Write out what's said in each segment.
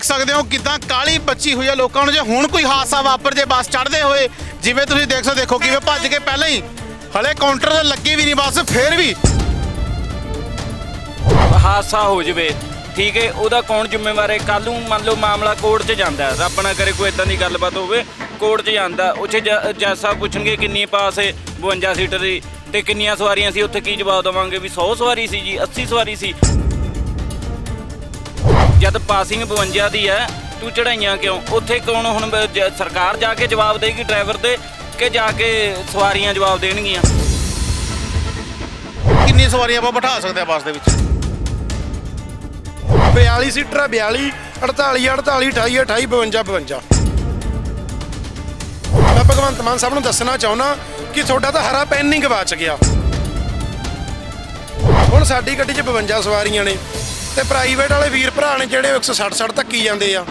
ਦੇਖ ਸਕਦੇ ਹੋ ਕਿਦਾਂ ਕਾਲੀ ਬੱਚੀ ਹੋਈ ਹੈ ਲੋਕਾਂ ਨੂੰ, ਜੇ ਹੁਣ ਕੋਈ ਹਾਦਸਾ ਵਾਪਰ ਜੇ ਬੱਸ ਚੜ੍ਹਦੇ ਹੋਏ, ਜਿਵੇਂ ਤੁਸੀਂ ਦੇਖ ਸਕਦੇ ਦੇਖੋ ਕਿਵੇਂ ਭੱਜ ਕੇ ਪਹਿਲਾਂ ਹੀ ਹਲੇ ਕਾਊਂਟਰ ਤੇ ਲੱਗੀ ਵੀ ਨਹੀਂ ਬੱਸ, ਫੇਰ ਵੀ। ਹਾਦਸਾ ਹੋ ਜਵੇ, ਠੀਕ ਹੈ, ਉਹਦਾ ਕੌਣ ਜ਼ਿੰਮੇਵਾਰ ਹੈ? ਕੱਲ ਨੂੰ ਮੰਨ ਲਓ ਮਾਮਲਾ ਕੋਰਟ 'ਚ ਜਾਂਦਾ ਰੱਬ ਨਾ ਕਰੇ ਕੋਈ ਇਦਾਂ ਦੀ ਗੱਲਬਾਤ ਹੋਵੇ, ਕੋਰਟ 'ਚ ਜਾਂਦਾ ਉੱਥੇ ਜੱਜ ਸਾਹਿਬ ਪੁੱਛਣਗੇ ਕਿੰਨੀ ਪਾਸ ਹੈ 52 ਸੀਟਰ ਦੀ, ਤੇ ਕਿੰਨੀਆਂ ਸਵਾਰੀਆਂ ਸੀ, ਉੱਥੇ ਕੀ ਜਵਾਬ ਦੇਵਾਂਗੇ? ਵੀ 100 ਸਵਾਰੀ ਸੀ ਜੀ 80 ਸਵਾਰੀ ਸੀ। ਜਦ ਪਾਸਿੰਗ 52 ਦੀ ਹੈ, ਤੂੰ ਚੜਾਈਆਂ ਕਿਉਂ? ਉੱਥੇ ਕੌਣ ਹੁਣ ਬ- ਜ- ਸਰਕਾਰ ਜਾ ਕੇ ਜਵਾਬ ਦੇਗੀ ਡਰਾਈਵਰ ਦੇ ਕਿ ਜਾ ਕੇ ਸਵਾਰੀਆਂ ਜਵਾਬ ਦੇਣਗੀਆਂ? ਕਿੰਨੀ ਸਵਾਰੀਆਂ ਆਪਾਂ ਬਿਠਾ ਸਕਦੇ ਆ ਬੱਸ ਦੇ ਵਿੱਚ? 42 ਸੀਟਰ ਆ 42 48 48 28 28 52 52 ਮੈਂ ਭਗਵੰਤ ਮਾਨ ਸਾਹਿਬ ਨੂੰ ਦੱਸਣਾ ਚਾਹੁੰਦਾ ਕਿ ਤੁਹਾਡਾ ਤਾਂ ਹਰਾ ਪੈਨ ਨਹੀਂ ਗਵਾਚ ਗਿਆ। ਹੁਣ ਸਾਡੀ ਗੱਡੀ 'ਚ 52 ਸਵਾਰੀਆਂ ਨੇ। ਤੇ ਪ੍ਰਾਈਵੇਟ ਵਾਲੇ ਵੀਰ ਭਰਾ ਨੇ ਜਿਹੜੇ 160 60 ਧੱਕੀ ਜਾਂਦੇ ਆ।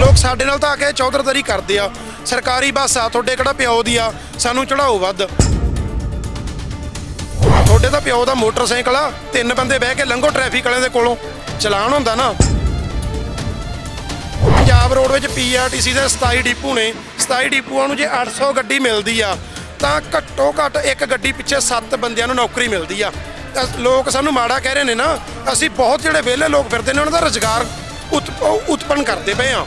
ਲੋਕ ਸਾਡੇ ਨਾਲ ਤਾਂ ਆ ਕੇ ਚੌਧਰਦਾਰੀ ਕਰਦੇ ਆ। ਸਰਕਾਰੀ ਬੱਸ ਆ, ਤੁਹਾਡੇ ਕਿਹੜਾ ਪਿਓ ਦੀ ਆ? ਸਾਨੂੰ ਚੜਾਓ ਵੱਧ। ਤੁਹਾਡੇ ਤਾਂ ਪਿਓ ਦਾ ਮੋਟਰਸਾਈਕਲ ਆ, ਤਿੰਨ ਬੰਦੇ ਬਹਿ ਕੇ ਲੰਘੋ ਟ੍ਰੈਫਿਕ ਵਾਲਿਆਂ ਦੇ ਕੋਲੋਂ। ਚਲਾਨ ਹੁੰਦਾ ਨਾ। ਪੰਜਾਬ ਰੋਡ ਵਿੱਚ ਪੀਆਰਟੀਸੀ ਦੇ 27 ਡਿਪੂ ਨੇ। 27 ਡਿਪੂਆਂ ਨੂੰ ਜੇ 800 ਗੱਡੀ ਮਿਲਦੀ ਆ, ਤਾਂ ਘੱਟੋ ਘੱਟ ਇੱਕ ਗੱਡੀ ਪਿੱਛੇ 7 ਬੰਦਿਆਂ ਨੂੰ ਨੌਕਰੀ ਮਿਲਦੀ ਆ। ਤਾਂ ਲੋਕ ਸਾਨੂੰ ਮਾੜਾ ਕਹਿ ਰਹੇ ਨੇ ਨਾ, ਅਸੀਂ ਬਹੁਤ ਜਿਹੜੇ ਵਿਹਲੇ ਲੋਕ ਫਿਰਦੇ ਨੇ, ਉਹਨਾਂ ਦਾ ਰੁਜ਼ਗਾਰ ਉਤ- ਉਤਪੰਨ ਕਰਦੇ ਪਏ ਆ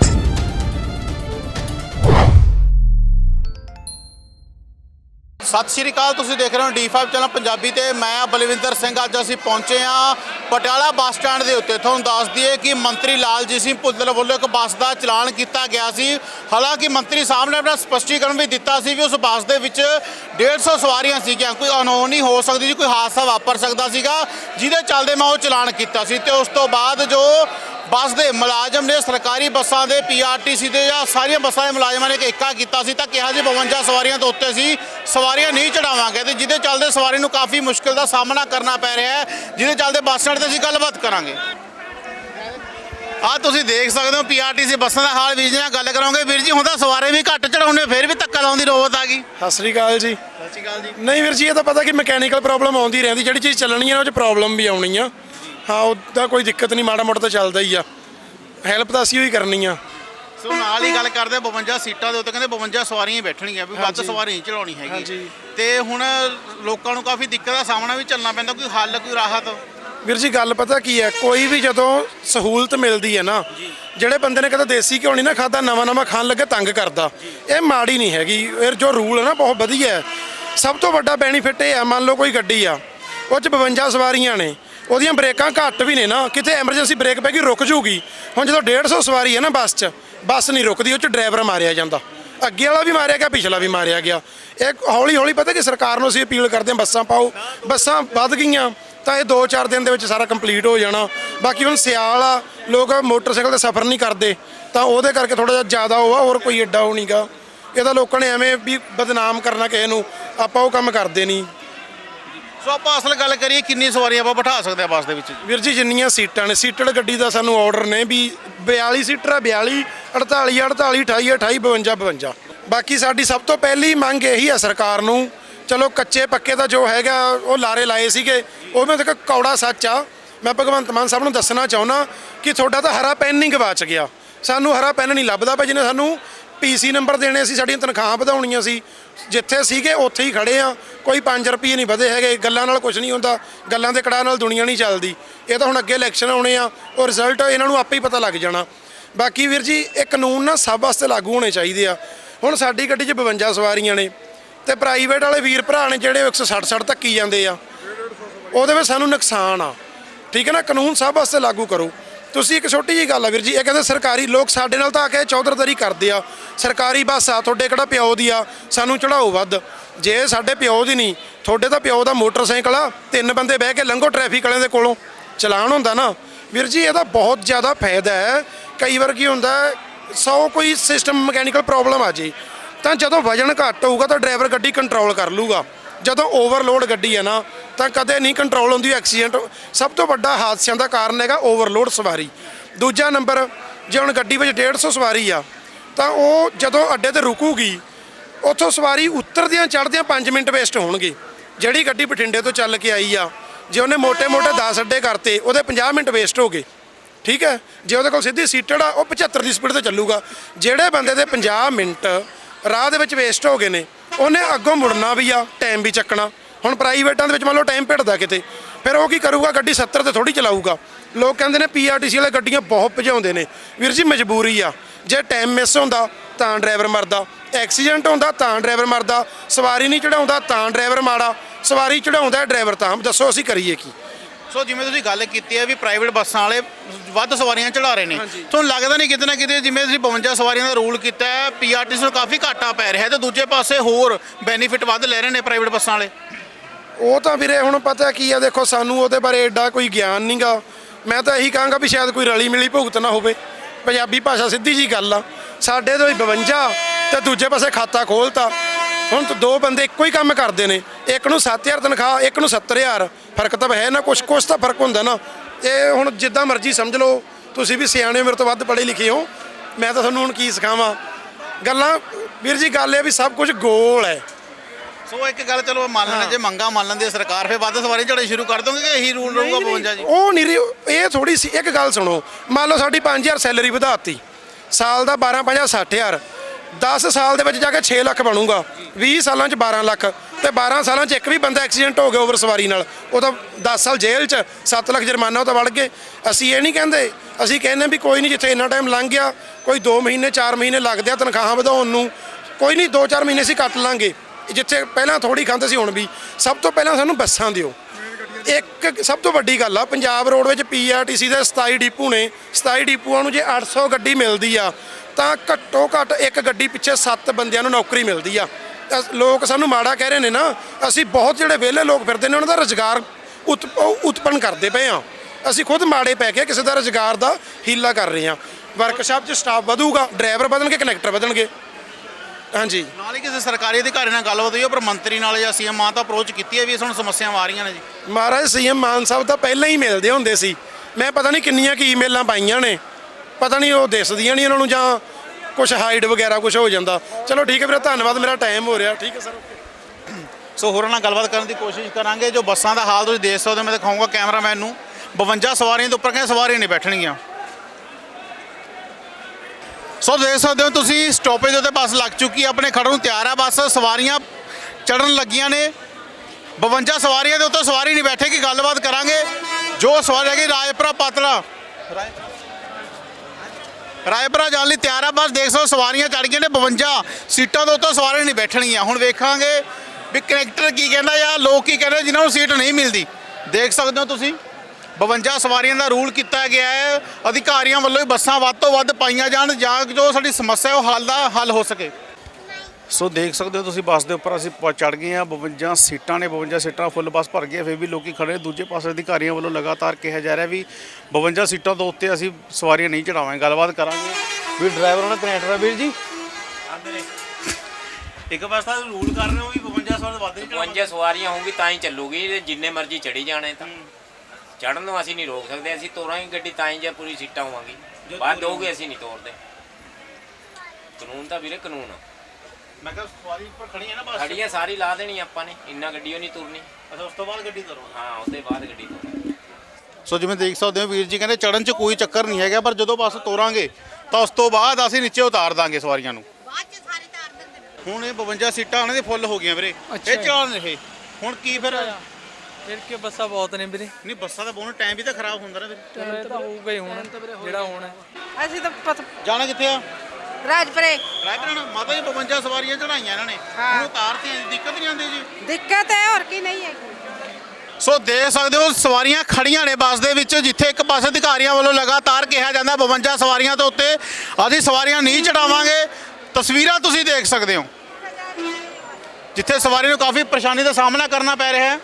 ਸਤਿ ਸ਼੍ਰੀ ਅਕਾਲ, ਤੁਸੀਂ ਦੇਖ ਰਹੇ ਹੋ D5 ਚੈਨਲ ਪੰਜਾਬੀ ਤੇ ਮੈਂ ਬਲਵਿੰਦਰ ਸਿੰਘ, ਅੱਜ ਅਸੀਂ ਪਹੁੰਚੇ ਹਾਂ ਪਟਿਆਲਾ ਬੱਸ ਸਟੈਂਡ ਦੇ ਉੱਤੇ। ਤੁਹਾਨੂੰ ਦੱਸ ਦਈਏ ਕਿ ਮੰਤਰੀ ਲਾਲਜੀਤ ਸਿੰਘ ਭੁੱਲਰ ਵੱਲੋਂ ਇੱਕ ਬੱਸ ਦਾ ਚਲਾਨ ਕੀਤਾ ਗਿਆ ਸੀ। ਹਾਲਾਂਕਿ ਮੰਤਰੀ ਸਾਹਿਬ ਨੇ ਆਪਣਾ ਸਪਸ਼ਟੀਕਰਨ ਵੀ ਦਿੱਤਾ ਸੀ ਵੀ ਉਸ ਬੱਸ ਦੇ ਵਿੱਚ 150 ਸਵਾਰੀਆਂ ਸੀਗੀਆਂ। ਕੋਈ ਅਨਹੋਣੀ ਹੋ ਸਕਦੀ ਸੀ ਕੋਈ ਹਾਦਸਾ ਵਾਪਰ ਸਕਦਾ ਸੀਗਾ, ਜਿਹਦੇ ਚੱਲਦੇ ਮੈਂ ਉਹ ਚਲਾਨ ਕੀਤਾ ਸੀ। ਤੇ ਉਸ ਤੋਂ ਬਾਅਦ ਜੋ ਬੱਸ ਦੇ ਮੁਲਾਜ਼ਮ ਨੇ ਸਰਕਾਰੀ ਬੱਸਾਂ ਦੇ ਪੀਆਰਟੀਸੀ ਦੇ ਜਾਂ ਸਾਰੀਆਂ ਬੱਸਾਂ ਦੇ ਮੁਲਾਜ਼ਮਾਂ ਨੇ ਇੱਕ ਕੀਤਾ ਸੀ ਤਾਂ ਕਿਹਾ ਜੀ 52 ਸਵਾਰੀਆਂ ਤੋਂ ਉੱਤੇ ਸੀ ਸਵਾਰੀਆਂ ਨਹੀਂ ਚੜਾਵਾਂਗੇ ਤੇ ਜਿਹਦੇ ਚੱਲਦੇ ਸਵਾਰੀ ਨੂੰ ਕਾਫੀ ਮੁਸ਼ਕਲ ਦਾ ਸਾਹਮਣਾ ਕਰਨਾ ਪੈ ਰਿਹਾ ਹੈ ਜਿਹਦੇ ਚੱਲਦੇ ਬੱਸ ਸਟੈਂਡ ਤੇ ਅਸੀਂ ਗੱਲਬਾਤ ਕਰਾਂਗੇ। ਆ ਤੁਸੀਂ ਦੇਖ ਸਕਦੇ ਹੋ ਪੀਆਰਟੀਸੀ ਬੱਸਾਂ ਦਾ ਹਾਲ ਵੀਰ ਜੀ ਨਾਲ ਗੱਲ ਕਰਾਂਗੇ। ਵੀਰ ਜੀ ਹੁੰਦਾ ਸਵਾਰੇ ਵੀ ਘੱਟ ਚੜਾਉਂਦੇ ਫਿਰ ਵੀ ਧੱਕਾ ਲਾਉਣ ਦੀ ਨੌਬਤ ਆ ਗਈ। ਸਤਿ ਸ੍ਰੀ ਅਕਾਲ ਜੀ। ਸਤਿ ਸ਼੍ਰੀ ਅਕਾਲ ਜੀ। ਨਹੀਂ ਵੀਰ ਜੀ ਇਹ ਤਾਂ ਪਤਾ ਕਿ ਮਕੈਨੀਕਲ ਪ੍ਰੋਬਲਮ ਆਉਂਦੀ ਰਹਿੰਦੀ ਜਿਹੜੀ ਚੀਜ਼ ਚੱਲਣੀ ਹੈ ਉਹ 'ਚ ਪ੍ਰੋਬਲਮ ਵੀ ਆਉਣੀ ਆ। ਹਾਂ ਉਹਦਾ ਕੋਈ ਦਿੱਕਤ ਨਹੀਂ ਮਾੜਾ ਮੋਟਾ ਤਾਂ ਚੱਲਦਾ ਹੀ ਆ। ਹੈਲਪ ਤਾਂ ਅਸੀਂ ਹੀ ਕਰਨੀ ਆ। ਸੋ ਨਾਲ ਹੀ ਗੱਲ ਕਰਦੇ ਆ 52 ਸੀਟਾਂ ਦੇ ਉੱਤੇ ਕਹਿੰਦੇ 52 ਸਵਾਰੀਆਂ ਹੀ ਬੈਠਣਗੀਆਂ ਵੀ ਵੱਧ। ਸਵਾਰੀ ਨਹੀਂ ਚੜਾਉਣੀ ਹੈਗੀ। ਹਾਂਜੀ। ਤੇ ਹੁਣ ਲੋਕਾਂ ਨੂੰ ਕਾਫੀ ਦਿੱਕਤ ਦਾ ਸਾਹਮਣਾ ਵੀ ਚੱਲਣਾ ਪੈਂਦਾ ਕੋਈ ਹੱਲ ਕੋਈ ਰਾਹਤ? ਵੀਰ ਜੀ ਗੱਲ ਪਤਾ ਕੀ ਹੈ ਕੋਈ ਵੀ ਜਦੋਂ ਸਹੂਲਤ ਮਿਲਦੀ ਹੈ ਨਾ ਜਿਹੜੇ ਬੰਦੇ ਨੇ ਕਦੇ ਦੇਸੀ ਘਿਓ ਨਹੀਂ ਨਾ ਖਾਦਾ ਨਵਾਂ ਨਵਾਂ ਖਾਣ ਲੱਗੇ ਤੰਗ ਕਰਦਾ। ਇਹ ਮਾੜੀ ਨਹੀਂ ਹੈਗੀ। ਇਹ ਜੋ ਰੂਲ ਹੈ ਨਾ ਬਹੁਤ ਵਧੀਆ ਹੈ। ਸਭ ਤੋਂ ਵੱਡਾ ਬੈਨੀਫਿਟ ਇਹ ਹੈ ਮੰਨ ਲਓ ਕੋਈ ਗੱਡੀ ਆ ਉਹ 'ਚ 52 ਸਵਾਰੀਆਂ ਨੇ ਉਹਦੀਆਂ ਬ੍ਰੇਕਾਂ ਘੱਟ ਵੀ ਨੇ ਨਾ, ਕਿਤੇ ਐਮਰਜੈਂਸੀ ਬ੍ਰੇਕ ਪੈ ਗਈ, ਰੁਕ ਜੂਗੀ। ਹੁਣ ਜਦੋਂ 150 ਸਵਾਰੀ ਹੈ ਨਾ ਬੱਸ 'ਚ, ਬੱਸ ਨਹੀਂ ਰੁਕਦੀ, ਉਹ 'ਚ ਡਰਾਈਵਰ ਮਾਰਿਆ ਜਾਂਦਾ। ਅੱਗੇ ਵਾਲਾ ਵੀ ਮਾਰਿਆ ਗਿਆ, ਪਿਛਲਾ ਵੀ ਮਾਰਿਆ ਗਿਆ। ਇਹ ਹੌਲੀ ਹੌਲੀ ਪਤਾ ਕਿ ਸਰਕਾਰ ਨੂੰ ਅਸੀਂ ਅਪੀਲ ਕਰਦੇ ਹਾਂ, ਬੱਸਾਂ ਪਾਓ। ਬੱਸਾਂ ਵੱਧ ਗਈਆਂ, ਤਾਂ ਇਹ 2-4 ਦਿਨ ਦੇ ਵਿੱਚ ਸਾਰਾ ਕੰਪਲੀਟ ਹੋ ਜਾਣਾ। ਬਾਕੀ ਹੁਣ ਸਿਆਲ ਆ, ਲੋਕ ਮੋਟਰਸਾਈਕਲ ਤੇ ਸਫ਼ਰ ਨਹੀਂ ਕਰਦੇ, ਤਾਂ ਉਹਦੇ ਕਰਕੇ ਥੋੜਾ ਜਿਹਾ ਜ਼ਿਆਦਾ ਉਹ ਆ, ਹੋਰ ਕੋਈ ਏਡਾ ਉਹ ਨਹੀਂਗਾ ਇਹਦਾ ਲੋਕਾਂ ਨੇ ਐਵੇਂ ਵੀ ਬਦਨਾਮ ਕਰਨਾ ਕਿਸੇ ਨੂੰ, ਆਪਾਂ ਉਹ ਕੰਮ ਕਰਦੇ ਨਹੀਂ। ਸੋ ਆਪਾਂ ਅਸਲ ਗੱਲ ਕਰੀਏ ਕਿੰਨੀ ਸਵਾਰੀਆਂ ਆਪਾਂ ਬਿਠਾ ਸਕਦੇ ਆ ਬੱਸ ਦੇ ਵਿੱਚ। ਵੀਰ ਜੀ, ਜਿੰਨੀਆਂ ਸੀਟਾਂ ਨੇ, ਸੀਟਡ ਗੱਡੀ ਦਾ ਸਾਨੂੰ ਆਰਡਰ ਨੇ ਵੀ 42 ਸੀਟਰ ਆ 42 48 48 28 28 52 52 ਬਾਕੀ ਸਾਡੀ ਸਭ ਤੋਂ ਪਹਿਲੀ ਮੰਗ ਇਹੀ ਆ ਸਰਕਾਰ ਨੂੰ, ਚਲੋ ਕੱਚੇ ਪੱਕੇ ਦਾ ਜੋ ਹੈਗਾ, ਉਹ ਲਾਰੇ ਲਾਏ ਸੀਗੇ, ਉਹ ਮੈਂ ਤੱਕ ਕੌੜਾ ਸੱਚ ਆ। ਮੈਂ ਭਗਵੰਤ ਮਾਨ ਸਾਹਿਬ ਨੂੰ ਦੱਸਣਾ ਚਾਹੁੰਦਾ ਕਿ ਤੁਹਾਡਾ ਤਾਂ ਹਰਾ ਪੈਨ ਨਹੀਂ ਗਵਾਚ ਗਿਆ। ਸਾਨੂੰ ਹਰਾ ਪੈਨ ਨਹੀਂ ਲੱਭਦਾ ਪਿਆ ਜਿਹਨੇ ਸਾਨੂੰ ਪੀਸੀ ਨੰਬਰ ਦੇਣੇ ਸੀ, ਸਾਡੀਆਂ ਤਨਖਾਹਾਂ ਵਧਾਉਣੀਆਂ ਸੀ। ਜਿੱਥੇ ਸੀਗੇ, ਉੱਥੇ ਹੀ ਖੜੇ ਆ। ਕੋਈ 5 ਰੁਪਏ ਨਹੀਂ ਵਧੇ ਹੈਗੇ, ਗੱਲਾਂ ਨਾਲ ਕੁਝ ਨਹੀਂ ਹੁੰਦਾ, ਗੱਲਾਂ ਦੇ ਕੜਾਹ ਨਾਲ ਦੁਨੀਆ ਨਹੀਂ ਚੱਲਦੀ। ਇਹ ਤਾਂ ਹੁਣ ਅੱਗੇ ਇਲੈਕਸ਼ਨ ਆਉਣੇ ਆ, ਉਹ ਰਿਜ਼ਲਟ ਇਹਨਾਂ ਨੂੰ ਆਪੇ ਹੀ ਪਤਾ ਲੱਗ ਜਾਣਾ। ਬਾਕੀ ਵੀਰ ਜੀ, ਇਹ ਕਾਨੂੰਨ ਨਾ ਸਭ ਵਾਸਤੇ ਲਾਗੂ ਹੋਣੇ ਚਾਹੀਦੇ ਆ। ਹੁਣ ਸਾਡੀ ਗੱਡੀ 'ਚ 52 ਸਵਾਰੀਆਂ ਨੇ ਤੇ ਪ੍ਰਾਈਵੇਟ ਵਾਲੇ ਵੀਰ ਭਰਾ ਨੇ ਜਿਹੜੇ 160 60 ਧੱਕੀ ਜਾਂਦੇ ਆ। ਉਹਦੇ ਵਿੱਚ ਸਾਨੂੰ ਨੁਕਸਾਨ ਆ। ਠੀਕ ਹੈ ਨਾ? ਕਾਨੂੰਨ ਸਭ ਵਾਸਤੇ ਲਾਗੂ ਕਰੋ। ਤੁਸੀਂ ਇੱਕ ਛੋਟੀ ਜਿਹੀ ਗੱਲ ਆ ਵੀਰ ਜੀ ਇਹ ਕਹਿੰਦੇ ਸਰਕਾਰੀ ਲੋਕ ਸਾਡੇ ਨਾਲ ਤਾਂ ਆ ਕੇ ਚੌਧਰਦਾਰੀ ਕਰਦੇ ਆ। ਸਰਕਾਰੀ ਬੱਸ ਆ ਤੁਹਾਡੇ ਕਿਹੜਾ ਪਿਓ ਦੀ ਆ? ਸਾਨੂੰ ਚੜਾਓ ਵੱਧ। ਜੇ ਸਾਡੇ ਪਿਓ ਦੀ ਨਹੀਂ ਤੁਹਾਡੇ ਤਾਂ ਪਿਓ ਦਾ ਮੋਟਰਸਾਈਕਲ ਆ ਤਿੰਨ ਬੰਦੇ ਬਹਿ ਕੇ ਲੰਘੋ ਟ੍ਰੈਫਿਕ ਵਾਲਿਆਂ ਦੇ ਕੋਲੋਂ। ਚਲਾਨ ਹੁੰਦਾ ਨਾ। ਵੀਰ ਜੀ ਇਹਦਾ ਬਹੁਤ ਜ਼ਿਆਦਾ ਫਾਇਦਾ ਹੈ। ਕਈ ਵਾਰ ਕੀ ਹੁੰਦਾ ਹੈ, ਸੌ ਕੋਈ ਸਿਸਟਮ ਮਕੈਨੀਕਲ ਪ੍ਰੋਬਲਮ ਆ ਜੇ ਤਾਂ ਜਦੋਂ ਵਜਨ ਘੱਟ ਹੋਊਗਾ ਤਾਂ ਡਰਾਈਵਰ ਗੱਡੀ ਕੰਟਰੋਲ ਕਰ ਲੂਗਾ ਜਦੋਂ ਓਵਰਲੋਡ ਗੱਡੀ ਹੈ ਨਾ ਤਾਂ ਕਦੇ ਨਹੀਂ ਕੰਟਰੋਲ ਹੁੰਦੀ ਐਕਸੀਡੈਂਟ ਸਭ ਤੋਂ ਵੱਡਾ ਹਾਦਸਿਆਂ ਦਾ ਕਾਰਨ ਹੈਗਾ ਓਵਰਲੋਡ ਸਵਾਰੀ। ਦੂਜਾ ਨੰਬਰ ਜੇ ਹੁਣ ਗੱਡੀ ਵਿੱਚ 150 ਸਵਾਰੀ ਆ, ਤਾਂ ਉਹ ਜਦੋਂ ਅੱਡੇ ਤੇ ਰੁਕੂਗੀ, ਉੱਥੋਂ ਸਵਾਰੀ ਉਤਰਦਿਆਂ ਚੜਦਿਆਂ 5 ਮਿੰਟ ਵੇਸਟ ਹੋਣਗੇ। ਜਿਹੜੀ ਗੱਡੀ ਬਠਿੰਡੇ ਤੋਂ ਚੱਲ ਕੇ ਆਈ ਆ, ਜੇ ਉਹਨੇ ਮੋਟੇ ਮੋਟੇ 10 ਅੱਡੇ ਕਰਤੇ, ਉਹਦੇ 50 ਮਿੰਟ ਵੇਸਟ ਹੋ ਗਏ। ਠੀਕ ਹੈ? ਜੇ ਉਹਦੇ ਕੋਲ ਸਿੱਧੀ ਸੀਟਡ ਆ ਉਹ 75 ਦੀ ਸਪੀਡ ਤੇ ਚੱਲੂਗਾ। ਜਿਹੜੇ ਬੰਦੇ ਦੇ 50 ਮਿੰਟ ਰਾਹ ਦੇ ਵਿੱਚ ਵੇਸਟ ਹੋ ਗਏ ਨੇ, ਉਹਨੇ ਅੱਗੋਂ ਮੁੜਨਾ ਵੀ ਆ ਟਾਈਮ ਵੀ ਚੱਕਣਾ। ਹੁਣ ਪ੍ਰਾਈਵੇਟਾਂ ਦੇ ਵਿੱਚ ਮੰਨ ਲਓ ਟਾਈਮ ਭਿੜਦਾ ਕਿਤੇ ਫਿਰ ਉਹ ਕੀ ਕਰੂਗਾ ਗੱਡੀ 70 ਤੇ ਥੋੜੀ ਚਲਾਊਗਾ। ਲੋਕ ਕਹਿੰਦੇ ਨੇ ਪੀਆਰਟੀਸੀ ਵਾਲੇ ਗੱਡੀਆਂ ਬਹੁਤ ਭਜਾਉਂਦੇ ਨੇ। ਵੀਰ ਜੀ ਮਜਬੂਰੀ ਆ। ਜੇ ਟਾਈਮ ਮਿਸ ਹੁੰਦਾ ਤਾਂ ਡਰਾਈਵਰ ਮਰਦਾ। ਐਕਸੀਡੈਂਟ ਹੁੰਦਾ ਤਾਂ ਡਰਾਈਵਰ ਮਰਦਾ। ਸਵਾਰੀ ਨਹੀਂ ਚੜਾਉਂਦਾ ਤਾਂ ਡਰਾਈਵਰ ਮਾੜਾ। ਸਵਾਰੀ ਚੜਾਉਂਦਾ ਡਰਾਈਵਰ ਤਾਂ। ਦੱਸੋ ਅਸੀਂ ਕਰੀਏ ਕੀ? ਸੋ ਜਿਵੇਂ ਤੁਸੀਂ ਗੱਲ ਕੀਤੀ ਹੈ ਵੀ ਪ੍ਰਾਈਵੇਟ ਬੱਸਾਂ ਵਾਲੇ ਵੱਧ ਸਵਾਰੀਆਂ ਚੜਾ ਰਹੇ ਨੇ। ਤੁਹਾਨੂੰ ਲੱਗਦਾ ਨਹੀਂ ਕਿਤੇ ਨਾ ਕਿਤੇ ਜਿਵੇਂ ਤੁਸੀਂ 52 ਸਵਾਰੀਆਂ ਦਾ ਰੂਲ ਕੀਤਾ ਹੈ ਪੀਆਰਟੀਸੀ ਨੂੰ ਕਾਫੀ ਘਾਟਾ ਪੈ ਰਿਹਾ ਹੈ ਤੇ ਦੂਜੇ ਪਾਸੇ ਹੋਰ ਬੈਨੀਫਿਟ ਵੱਧ ਲੈ ਰਹੇ ਨੇ ਪ੍ਰਾਈਵੇਟ ਬੱਸਾਂ ਵਾਲੇ? ਉਹ ਤਾਂ ਵੀਰੇ ਹੁਣ ਪਤਾ ਕੀ ਆ ਦੇਖੋ ਸਾਨੂੰ ਉਹਦੇ ਬਾਰੇ ਐਡਾ ਕੋਈ ਗਿਆਨ ਨਹੀਂਗਾ ਮੈਂ ਤਾਂ ਇਹੀ ਕਹਾਂਗਾ ਵੀ ਸ਼ਾਇਦ ਕੋਈ ਰਲੀ ਮਿਲੀ ਭੁਗਤ ਨਾ ਹੋਵੇ। ਪੰਜਾਬੀ ਭਾਸ਼ਾ ਸਿੱਧੀ ਜੀ ਗੱਲ ਆ। ਸਾਡੇ ਤੋਂ ਹੀ 52 ਤੇ ਦੂਜੇ ਪਾਸੇ ਖਾਤਾ ਖੋਲਤਾ। ਹੁਣ ਤਾਂ ਦੋ ਬੰਦੇ ਇੱਕੋ ਹੀ ਕੰਮ ਕਰਦੇ ਨੇ। ਇੱਕ ਨੂੰ 7000 ਤਨਖਾਹ ਇੱਕ ਨੂੰ 70000 ਫ਼ਰਕ ਤਾਂ ਹੈ ਨਾ ਕੁਛ ਕੁਛ ਤਾਂ ਫ਼ਰਕ ਹੁੰਦਾ ਨਾ। ਇਹ ਹੁਣ ਜਿੱਦਾਂ ਮਰਜ਼ੀ ਸਮਝ ਲਓ ਤੁਸੀਂ ਵੀ ਸਿਆਣੇ ਹੋ, ਮੇਰੇ ਤੋਂ ਵੱਧ ਪੜ੍ਹੇ ਲਿਖੇ ਹੋ। ਮੈਂ ਤਾਂ ਤੁਹਾਨੂੰ ਹੁਣ ਕੀ ਸਿਖਾਵਾਂ? ਗੱਲਾਂ ਵੀਰ ਜੀ ਗੱਲ ਇਹ ਵੀ ਸਭ ਕੁਝ ਗੋਲ ਹੈ। ਸੋ ਇੱਕ ਗੱਲ ਚਲੋ ਮੰਨ ਲੈਣੇ ਜੇ ਮੰਗਾ ਮੰਨ ਲੈਂਦੀ ਹੈ ਸਰਕਾਰ ਫਿਰ ਵੱਧ ਸਵਾਰੀ ਚੜਾਈ ਸ਼ੁਰੂ ਕਰ ਦੋਗੇ ਕਿ ਇਹੀ ਰੂਲ ਰਹੂਗਾ 52 ਜੀ? ਉਹ ਨਹੀਂ ਰਹੀ- ਇਹ ਥੋੜੀ ਸੀ ਇੱਕ ਗੱਲ ਸੁਣੋ ਮੰਨ ਲਓ ਸਾਡੀ 5000 ਸੈਲਰੀ ਵਧਾਤੀ ਸਾਲ ਦਾ 12 50 60000 10 ਸਾਲ ਦੇ ਵਿੱਚ ਜਾ ਕੇ 6 ਲੱਖ ਬਣੂਗਾ 20 ਸਾਲਾਂ 'ਚ 12 ਲੱਖ ਤੇ 12 ਸਾਲਾਂ 'ਚ ਇੱਕ ਵੀ ਬੰਦਾ ਐਕਸੀਡੈਂਟ ਹੋ ਗਿਆ ਓਵਰ ਸਵਾਰੀ ਨਾਲ ਉਹ ਤਾਂ 10 ਸਾਲ ਜੇਲ੍ਹ 'ਚ 7 ਲੱਖ ਜੁਰਮਾਨਾ ਉਹ ਤਾਂ ਵੜ ਗਏ ਅਸੀਂ ਇਹ ਨਹੀਂ ਕਹਿੰਦੇ ਅਸੀਂ ਕਹਿੰਦੇ ਵੀ ਕੋਈ ਨਹੀਂ ਜਿੱਥੇ ਇੰਨਾ ਟਾਈਮ ਲੰਘ ਗਿਆ ਕੋਈ 2 ਮਹੀਨੇ 4 ਮਹੀਨੇ ਲੱਗਦੇ ਆ ਤਨਖਾਹਾਂ ਵਧਾਉਣ ਨੂੰ ਕੋਈ ਨਹੀਂ 2-4 ਮਹੀਨੇ ਅਸੀਂ ਕੱਟ ਲਾਂਗੇ। ਜਿੱਥੇ ਪਹਿਲਾਂ ਥੋੜੀ ਖਾਂਦੇ ਸੀ, ਹੁਣ ਵੀ। ਸਭ ਤੋਂ ਪਹਿਲਾਂ ਸਾਨੂੰ ਬੱਸਾਂ ਦਿਓ। ਇੱਕ ਸਭ ਤੋਂ ਵੱਡੀ ਗੱਲ ਆ, ਪੰਜਾਬ ਰੋਡ ਵਿੱਚ ਪੀਆਰਟੀਸੀ ਦੇ 27 ਡੀਪੂ ਨੇ। 27 ਡੀਪੂਆਂ ਨੂੰ ਜੇ 800 ਗੱਡੀ ਮਿਲਦੀ ਆ, ਤਾਂ ਘੱਟੋ ਘੱਟ ਇੱਕ ਗੱਡੀ ਪਿੱਛੇ 7 ਬੰਦਿਆਂ ਨੂੰ ਨੌਕਰੀ ਮਿਲਦੀ ਆ। ਲੋਕ ਸਾਨੂੰ ਮਾੜਾ ਕਹਿ ਰਹੇ ਨੇ ਨਾ, ਅਸੀਂ ਬਹੁਤ ਜਿਹੜੇ ਵਿਹਲੇ ਲੋਕ ਫਿਰਦੇ ਨੇ, ਉਹਨਾਂ ਦਾ ਰੋਜ਼ਗਾਰ ਉਤ- ਉਤਪੰਨ ਕਰਦੇ ਪਏ ਆ। ਅਸੀਂ ਖੁਦ ਮਾੜੇ ਪੈ ਕੇ ਕਿਸੇ ਦਾ ਰੋਜ਼ਗਾਰ ਦਾ ਹੀਲਾ ਕਰ ਰਹੇ ਆ। ਵਰਕਸ਼ਾਪ 'ਚ ਸਟਾਫ ਵਧੂਗਾ ਡਰਾਈਵਰ ਵਧਣਗੇ ਕਨੈਕਟਰ ਵਧਣਗੇ। ਹਾਂਜੀ। ਨਾਲ ਹੀ ਕਿਸੇ ਸਰਕਾਰੀ ਅਧਿਕਾਰੀ ਨਾਲ ਗੱਲਬਾਤ ਹੋਈ ਹੈ ਪਰ ਮੰਤਰੀ ਨਾਲ ਜਾਂ ਸੀਐਮ ਮਾਨ ਤਾਂ ਅਪਰੋਚ ਕੀਤੀ ਹੈ ਵੀ ਸਾਨੂੰ ਸਮੱਸਿਆਵਾਂ ਆ ਰਹੀਆਂ ਨੇ ਜੀ। ਮਹਾਰਾਜ ਸੀਐਮ ਮਾਨ ਸਾਹਿਬ ਤਾਂ ਪਹਿਲਾਂ ਹੀ ਮਿਲਦੇ ਹੁੰਦੇ ਸੀ। ਮੈਂ ਪਤਾ ਨਹੀਂ ਕਿੰਨੀਆਂ ਕੀ ਈਮੇਲਾਂ ਪਾਈਆਂ ਨੇ। ਪਤਾ ਨਹੀਂ ਉਹ ਦਿਸਦੀਆਂ ਨਹੀਂ ਉਹਨਾਂ ਨੂੰ ਜਾਂ ਕੁਝ ਹਾਈਡ ਵਗੈਰਾ ਕੁਝ ਹੋ ਜਾਂਦਾ। ਚਲੋ ਠੀਕ ਹੈ ਵੀਰੇ ਧੰਨਵਾਦ ਮੇਰਾ ਟਾਈਮ ਹੋ ਰਿਹਾ। ਠੀਕ ਹੈ ਸਰ ਸੋ ਹੋਰਾਂ ਨਾਲ ਗੱਲਬਾਤ ਕਰਨ ਦੀ ਕੋਸ਼ਿਸ਼ ਕਰਾਂਗੇ। ਜੋ ਬੱਸਾਂ ਦਾ ਹਾਲ ਤੁਸੀਂ ਦੇਖ ਸਕਦੇ ਹੋ ਮੈਂ ਦਿਖਾਊਂਗਾ ਕੈਮਰਾਮੈਨ ਨੂੰ। 52 ਸਵਾਰੀਆਂ ਦੇ ਉੱਪਰ ਕਹਿੰਦੇ ਸਵਾਰੀਆਂ ਨਹੀਂ ਬੈਠਣਗੀਆਂ। ਸੋ ਦੇਖ ਸਕਦੇ ਹੋ ਤੁਸੀਂ ਸਟਾਪੇਜ ਦੇ ਉੱਤੇ ਬੱਸ ਲੱਗ ਚੁੱਕੀ ਹੈ ਆਪਣੇ ਖੜਨ ਨੂੰ ਤਿਆਰ ਆ ਬੱਸ, ਸਵਾਰੀਆਂ ਚੜਨ ਲੱਗੀਆਂ ਨੇ। 52 ਸਵਾਰੀਆਂ ਦੇ ਉੱਤੇ ਸਵਾਰੀ ਨਹੀਂ ਬੈਠੇਗੀ ਗੱਲਬਾਤ ਕਰਾਂਗੇ? ਜੋ ਸਵਾਰੀ ਹੈਗੀ ਰਾਜਪੁਰਾ ਪਾਤਲਾ। ਰਾਏਪੁਰਾ ਜਾਣ ਲਈ ਤਿਆਰ ਆ ਬਸ, ਦੇਖ ਸਕਦੇ ਹੋ ਸਵਾਰੀਆਂ ਚੜ ਗਈਆਂ ਨੇ 52 ਸੀਟਾਂ ਦੇ ਉੱਤੇ ਸਵਾਰੀ ਨਹੀਂ ਬੈਠਣਗੀਆਂ। ਹੁਣ ਵੇਖਾਂਗੇ ਵੀ ਕਨੈਕਟਰ ਕੀ ਕਹਿੰਦਾ ਜਾਂ ਲੋਕ ਕੀ ਕਹਿੰਦੇ, ਜਿਨ੍ਹਾਂ ਨੂੰ ਸੀਟ ਨਹੀਂ ਮਿਲਦੀ। ਦੇਖ ਸਕਦੇ ਹੋ ਤੁਸੀਂ। 52 ਸਵਾਰੀਆਂ ਦਾ ਰੂਲ ਕੀਤਾ ਗਿਆ ਹੈ। ਅਧਿਕਾਰੀਆਂ ਵੱਲੋਂ ਹੀ ਬੱਸਾਂ ਵੱਧ ਤੋਂ ਵੱਧ ਪਾਈਆਂ ਜਾਣ ਜਾਂ ਜੋ ਸਾਡੀ ਸਮੱਸਿਆ ਉਹ ਹੱਲ ਦਾ ਹੱਲ ਹੋ ਸਕੇ। ਸੋ ਦੇਖ ਸਕਦੇ ਹੋ ਤੁਸੀਂ ਬੱਸ ਦੇ ਉੱਪਰ ਅਸੀਂ ਚੜ ਗਏ ਆ 52 ਸੀਟਾਂ ਨੇ 52 ਸੀਟਾਂ ਫੁੱਲ ਬੱਸ ਭਰ ਗਈ ਹੈ, ਫਿਰ ਵੀ ਲੋਕੀ ਖੜੇ ਨੇ। ਦੂਜੇ ਪਾਸੇ ਅਧਿਕਾਰੀਆਂ ਵੱਲੋਂ ਲਗਾਤਾਰ ਕਿਹਾ ਜਾ ਰਿਹਾ ਵੀ 52 ਸੀਟਾਂ ਤੋਂ ਉੱਤੇ ਅਸੀਂ ਸਵਾਰੀਆਂ ਨਹੀਂ ਚੜਾਵਾਂਗੇ ਗੱਲਬਾਤ ਕਰਾਂਗੇ। ਵੀ ਡਰਾਈਵਰ ਨਾਲ ਕਨੈਕਟਰ ਵੀਰ ਜੀ। ਇੱਕ ਬੱਸ ਦਾ ਰੂਲ ਕਰ ਰਹੇ ਹੋ ਵੀ 52 ਸਵਾਰ ਤੋਂ ਵੱਧ ਨਹੀਂ ਪੰਜ ਸਵਾਰੀਆਂ ਹੋਊਗੀ ਤਾਂ ਹੀ ਚੱਲੂਗੀ ਜਿੰਨੇ ਮਰਜ਼ੀ ਚੜੀ ਜਾਣੇ ਤਾਂ। ਚੜਨ ਨੂੰ ਅਸੀਂ ਨਹੀਂ ਰੋਕ ਸਕਦੇ ਅਸੀਂ ਤੋਰਾਂਗੇ ਗੱਡੀ ਤਾਂ ਹੀ ਜੇ ਪੂਰੀ ਸੀਟਾਂ ਹੋਵਾਂਗੀ। ਬਾਅਦ ਦੋਗੇ ਅਸੀਂ ਨਹੀਂ ਤੋਰਦੇ। ਕਾਨੂੰਨ ਤਾਂ ਵੀਰੇ ਕਾਨੂੰਨ ਆ। ਮੈਂ ਕਿਹਾ ਸਵਾਰੀ ਉੱਪਰ ਖੜੀ ਹੈ ਨਾ ਬੱਸ ਖੜੀਆਂ ਸਾਰੀ ਲਾ ਦੇਣੀ ਆਪਾਂ ਨੇ ਇੰਨਾ ਗੱਡੀਓ ਨਹੀਂ ਤੁਰਨੀ। ਅੱਛਾ ਉਸ ਤੋਂ ਬਾਅਦ ਗੱਡੀ ਕਰੋ ਹਾਂ ਉਹਦੇ ਬਾਅਦ ਗੱਡੀ ਤੋਰਾਂਗੇ ਸੋ ਜਿਵੇਂ ਦੇਖ ਸਕਦੇ ਹੋ ਵੀਰ ਜੀ ਕਹਿੰਦੇ ਚੜਨ 'ਚ ਕੋਈ ਚੱਕਰ ਨਹੀਂ ਹੈਗਾ ਪਰ ਜਦੋਂ ਬੱਸ ਤੋਰਾਂਗੇ ਤਾਂ ਉਸ ਤੋਂ ਬਾਅਦ ਅਸੀਂ ਨੀਚੇ ਉਤਾਰ ਦਾਂਗੇ ਸਵਾਰੀਆਂ ਨੂੰ। ਬਾਅਦ ਚ ਸਾਰੇ ਤਾਰ ਦਿੰਦੇ ਹੁਣ ਇਹ 52 ਸੀਟਾਂ ਉਹਨਾਂ ਦੀ ਫੁੱਲ ਹੋ ਗਈਆਂ ਵੀਰੇ। ਇਹ ਚਲਾਨ ਇਹ। ਹੁਣ ਕੀ ਫਿਰ ਫਿਰ ਕੇ ਬੱਸਾਂ ਬਹੁਤ ਨੇ ਵੀਰੇ? ਨਹੀਂ ਬੱਸਾਂ ਦਾ ਬਹੁਤ ਟਾਈਮ ਵੀ ਤਾਂ ਖਰਾਬ ਹੁੰਦਾ ਨਾ ਫਿਰ ਚਲੋ ਇਹ ਤਾਂ ਹੋਊਗਾ ਹੀ ਹੁਣ ਜਿਹੜਾ ਹੋਣਾ ਹੈ। ਅਸੀਂ ਤਾਂ ਪਤ ਜਾਣਾ ਕਿੱਥੇ ਆ? ਰਾਜਪੁਰੇ। ਰਾਇਪੁਰ ਨੂੰ ਮਾਤਾ ਜੀ 52 ਸਵਾਰੀਆਂ ਚੜਾਈਆਂ ਇਹਨਾਂ ਨੇ। ਹੁਣ ਉਤਾਰਤੀ ਦਿੱਕਤ ਨਹੀਂ ਆਉਂਦੀ ਜੀ। ਦਿੱਕਤ ਹੈ ਹੋਰ ਕੀ ਨਹੀਂ ਹੈ। ਸੋ ਦੇਖ ਸਕਦੇ ਹੋ ਸਵਾਰੀਆਂ ਖੜੀਆਂ ਨੇ ਬੱਸ ਦੇ ਵਿੱਚ ਜਿੱਥੇ ਇੱਕ ਪਾਸੇ ਅਧਿਕਾਰੀਆਂ ਵੱਲੋਂ ਲਗਾਤਾਰ ਕਿਹਾ ਜਾਂਦਾ 52 ਸਵਾਰੀਆਂ ਤੋਂ ਉੱਤੇ ਅਸੀਂ ਸਵਾਰੀਆਂ ਨਹੀਂ ਚੜਾਵਾਂਗੇ ਤਸਵੀਰਾਂ ਤੁਸੀਂ ਦੇਖ ਸਕਦੇ ਹੋ। ਜਿੱਥੇ ਸਵਾਰੀ ਨੂੰ ਕਾਫੀ ਪਰੇਸ਼ਾਨੀ ਦਾ ਸਾਹਮਣਾ ਕਰਨਾ ਪੈ ਰਿਹਾ ਹੈ।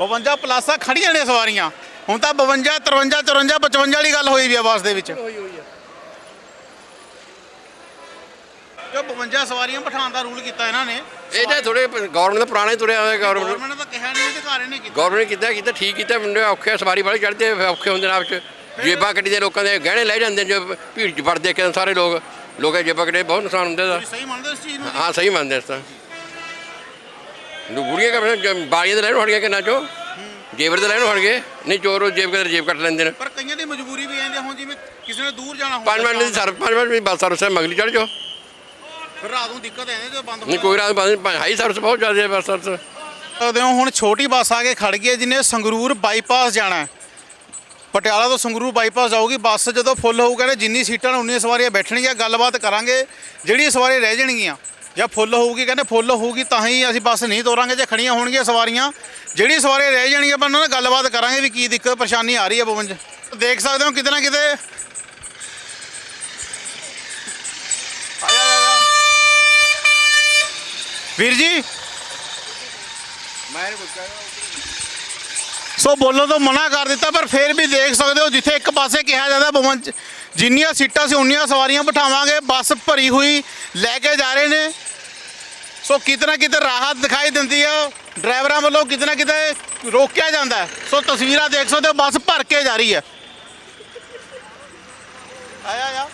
52 ਪਲੱਸ ਆ ਖੜੀਆਂ ਨੇ ਸਵਾਰੀਆਂ। ਹੁਣ ਤਾਂ 52 53 54 55 ਵਾਲੀ ਗੱਲ ਹੋਈ ਵੀ ਆ ਬੱਸ ਦੇ ਵਿੱਚ। ਜੋ 52 ਸਵਾਰੀਆਂ ਬਿਠਾਉਣ ਦਾ ਰੂਲ ਕੀਤਾ ਇਹਨਾਂ ਨੇ ਇਹਦਾ ਥੋੜੇ ਗਵਰਨਮੈਂਟ ਦਾ ਪੁਰਾਣਾ ਹੀ ਤੁਰਿਆ ਹੋਇਆ ਗਵਰਨਮੈਂਟ ਗਵਰਨਮੈਂਟ ਨੇ ਤਾਂ ਕਿਹਾ ਨਹੀਂ ਅਧਿਕਾਰੀ ਨੇ ਕੀਤਾ। ਗਵਰਨਮੈਂਟ ਨੇ ਕੀਤਾ ਕੀਤਾ ਠੀਕ ਕੀਤਾ ਮੁੰਡੇ ਔਖੇ ਆ, ਸਵਾਰੀ ਵਾਲੇ ਚੜਦੇ ਔਖੇ ਹੁੰਦੇ ਨੇ ਆਪ ਚ। ਜੇਬਾਂ ਕੱਢੀ ਦੇ ਲੋਕਾਂ ਦੇ ਗਹਿਣੇ ਲੈ ਜਾਂਦੇ ਨੇ ਜੋ ਭੀੜ ਚ ਵੜਦੇ ਕੇ ਸਾਰੇ ਲੋਕ ਲੋਕਾਂ ਦੀ ਜੇਬਾਂ ਕੱਢੇ ਬਹੁਤ ਨੁਕਸਾਨ ਹੁੰਦਾ ਤੁਸੀਂ ਸਹੀ ਮੰਨਦੇ ਹੋ ਇਸ ਚੀਜ਼ ਨੂੰ? ਹਾਂ ਸਹੀ ਮੰਨਦੇ ਇਸ ਤਾਂ ਬੁੜੀਆਂ ਕਹਿੰਦੇ ਬਾੜੀਆਂ ਦੇ ਲੈਣ ਹੜੀਆਂ ਕਿੰਨਾ ਚੋ? ਜੇਬਰ ਤੇ ਲੈਣ ਹੋਣਗੇ ਨਹੀਂ ਚੋਰ ਜੇਬ ਕਦੇ ਜੇਬ ਕੱਟ ਲੈਂਦੇ ਨੇ। ਪਰ ਕਈਆਂ ਦੀ ਮਜਬੂਰੀ ਵੀ ਐਂਦੇ ਹੁਣ ਜਿਵੇਂ ਕਿਸੇ ਨੇ ਦੂਰ ਜਾਣਾ ਪੰਜ ਮਿੰਟ ਦੀ ਸਰ ਪੰਜ ਮਿੰਟ ਦੀ ਬੱਸ ਸਰਵਿਸ ਹੈ ਮਗਲੀ ਚੜ ਜਾਓ। ਫਿਰ ਰਾਤ ਨੂੰ ਦਿੱਕਤ ਐਂਦੇ ਜਦੋਂ ਬੰਦ ਹੋ ਨਹੀਂ ਕੋਈ ਰਾਤ ਬੰਦ ਹਾਈ ਸਰਵਿਸ ਬਹੁਤ ਜ਼ਿਆਦਾ ਹੈ ਬੱਸ ਸਰਵਿਸ। ਸਕਦੇ ਹੋ ਹੁਣ ਛੋਟੀ ਬੱਸ ਆ ਕੇ ਖੜ ਗਈ ਹੈ ਜਿਹਨੇ ਸੰਗਰੂਰ ਬਾਈਪਾਸ ਜਾਣਾ ਪਟਿਆਲਾ ਤੋਂ ਸੰਗਰੂਰ ਬਾਈਪਾਸ ਜਾਊਗੀ ਬੱਸ ਜਦੋਂ ਫੁੱਲ ਹੋਊਗਾ ਨਾ ਜਿੰਨੀ ਸੀਟਾਂ ਨੇ ਉਨੀਆਂ ਸਵਾਰੀਆਂ ਬੈਠਣਗੀਆਂ ਗੱਲਬਾਤ ਕਰਾਂਗੇ ਜਿਹੜੀ ਸਵਾਰੀ ਰਹਿ ਜਾਣਗੀਆਂ। ਜਾਂ ਫੁੱਲ ਹੋਊਗੀ, ਕਹਿੰਦੇ ਫੁੱਲ ਹੋਊਗੀ, ਤਾਂ ਹੀ ਅਸੀਂ ਬੱਸ ਨਹੀਂ ਤੋਰਾਂਗੇ, ਜੇ ਖੜੀਆਂ ਹੋਣਗੀਆਂ ਸਵਾਰੀਆਂ। ਜਿਹੜੀ ਸਵਾਰੀ ਰਹਿ ਜਾਣਗੀਆਂ ਆਪਾਂ ਉਹਨਾਂ ਨਾਲ ਗੱਲਬਾਤ ਕਰਾਂਗੇ ਵੀ ਕੀ ਦਿੱਕਤ, ਪਰੇਸ਼ਾਨੀ ਆ ਰਹੀ ਹੈ ਪਵਨ 'ਚ ਦੇਖ ਸਕਦੇ ਹੋ ਕਿਤੇ ਨਾ ਕਿਤੇ। ਵੀਰ ਜੀ। ਸੋ ਬੋਲਣ ਤੋਂ ਮਨਾ ਕਰ ਦਿੱਤਾ, ਪਰ ਫਿਰ ਵੀ ਦੇਖ ਸਕਦੇ ਹੋ ਜਿੱਥੇ ਇੱਕ ਪਾਸੇ ਕਿਹਾ ਜਾਂਦਾ ਪਵਨ ਚ ਜਿੰਨੀਆਂ ਸੀਟਾਂ ਸੀ ਉਨੀਆਂ ਸਵਾਰੀਆਂ ਬਿਠਾਵਾਂਗੇ, ਬੱਸ ਭਰੀ ਹੋਈ ਲੈ ਕੇ ਜਾ ਰਹੇ ਨੇ। ਸੋ ਕਿਤੇ ਨਾ ਕਿਤੇ ਰਾਹਤ ਦਿਖਾਈ ਦਿੰਦੀ ਆ, ਡਰਾਈਵਰਾਂ ਵੱਲੋਂ ਕਿਤੇ ਨਾ ਕਿਤੇ ਰੋਕਿਆ ਜਾਂਦਾ। ਸੋ ਤਸਵੀਰਾਂ ਦੇਖ ਸਕਦੇ ਹੋ, ਬੱਸ ਭਰ ਕੇ ਜਾ ਰਹੀ ਹੈ। ਆਇਆ ਆ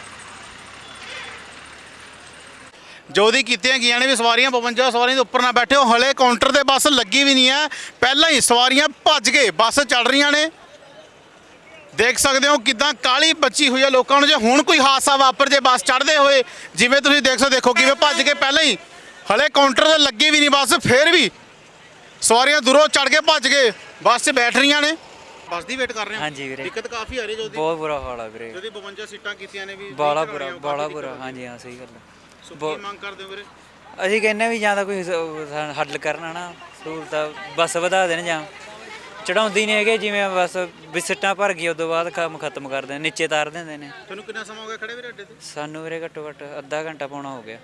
ਜੋ ਦੀ ਕੀਤੀਆਂ ਗਈਆਂ ਨੇ ਵੀ ਸਵਾਰੀਆਂ 52 ਸਵਾਰੀਆਂ ਦੇ ਉੱਪਰ ਨਾ ਬੈਠੇ ਹੋ ਹਲੇ ਕਾਊਂਟਰ ਤੇ ਬੱਸ ਲੱਗੀ ਵੀ ਨਹੀਂ ਹੈ। ਪਹਿਲਾਂ ਹੀ ਸਵਾਰੀਆਂ ਭੱਜ ਕੇ ਬੱਸ ਚੱਲ ਰਹੀਆਂ ਨੇ। ਦੇਖ ਸਕਦੇ ਹੋ ਕਿਦਾਂ ਕਾਲੀ ਬੱਚੀ ਹੋਈ ਹੈ ਲੋਕਾਂ ਨੂੰ ਜੇ ਹੁਣ ਕੋਈ ਹਾਦਸਾ ਵਾਪਰ ਜੇ ਬੱਸ ਚੜ੍ਹਦੇ ਹੋਏ ਜਿਵੇਂ ਤੁਸੀਂ ਦੇਖ ਸਕਦੇ ਦੇਖੋ ਕਿਵੇਂ ਭੱਜ ਕੇ ਪਹਿਲਾਂ ਹੀ ਹਲੇ ਕਾਊਂਟਰ ਤੇ ਲੱਗੀ ਵੀ ਨਹੀਂ ਬੱਸ ਫੇਰ ਵੀ ਸਵਾਰੀਆਂ ਦੂਰੋਂ ਚੜ ਕੇ ਭੱਜ ਕੇ ਬੱਸ 'ਚ ਬੈਠ ਰਹੀਆਂ ਨੇ। ਬੱਸ ਦੀ ਵੇਟ ਕਰ ਰਹੇ ਹੋ? ਹਾਂਜੀ ਵੀਰੇ। ਦਿੱਕਤ ਕਾਫੀ ਆ ਰਹੀ ਜੋ ਦੀ ਬਹੁਤ ਬੁਰਾ ਹਾਲ ਆ ਵੀਰੇ। ਜਿਹਦੀ 52 ਸੀਟਾਂ ਕੀਤੀਆਂ ਨੇ ਵੀ ਬਾਲਾ ਬੁਰਾ ਬਾਲਾ ਬੁਰਾ ਹਾਂਜੀ ਹਾਂ। ਸਹੀ ਗੱਲ ਆ। ਸੋ ਕੀ ਮੰਗ ਕਰਦੇ ਹੋ ਵੀਰੇ? ਅਸੀਂ ਕਹਿੰਨੇ ਵੀ ਜਾਂ ਤਾਂ ਕੋਈ ਹੱਲ ਕਰਨਾ ਨਾ ਸਹੂਲਤਾਂ ਬੱਸ ਵਧਾ ਦੇਣ ਜਾਂ ਚੜਾਉਂਦੀ ਨਹੀਂ ਹੈਗੇ ਜਿਵੇਂ ਬਸ ਬਿਸਟਾਂ ਭਰ ਗਈ ਉਦੋਂ ਬਾਅਦ ਕੰਮ ਖਤਮ ਕਰ ਦਿੰਦੇ ਨੀਚੇ ਤਾਰ ਦਿੰਦੇ ਨੇ। ਤੁਹਾਨੂੰ ਕਿੰਨਾ ਸਮਾਂ ਹੋ ਗਿਆ ਖੜੇ ਵੀਰੇ ਅੱਡੇ ਤੇ? ਸਾਨੂੰ ਵੀਰੇ ਘੱਟੋ ਘੱਟ ਅੱਧਾ ਘੰਟਾ ਪਾਉਣਾ ਹੋ ਗਿਆ।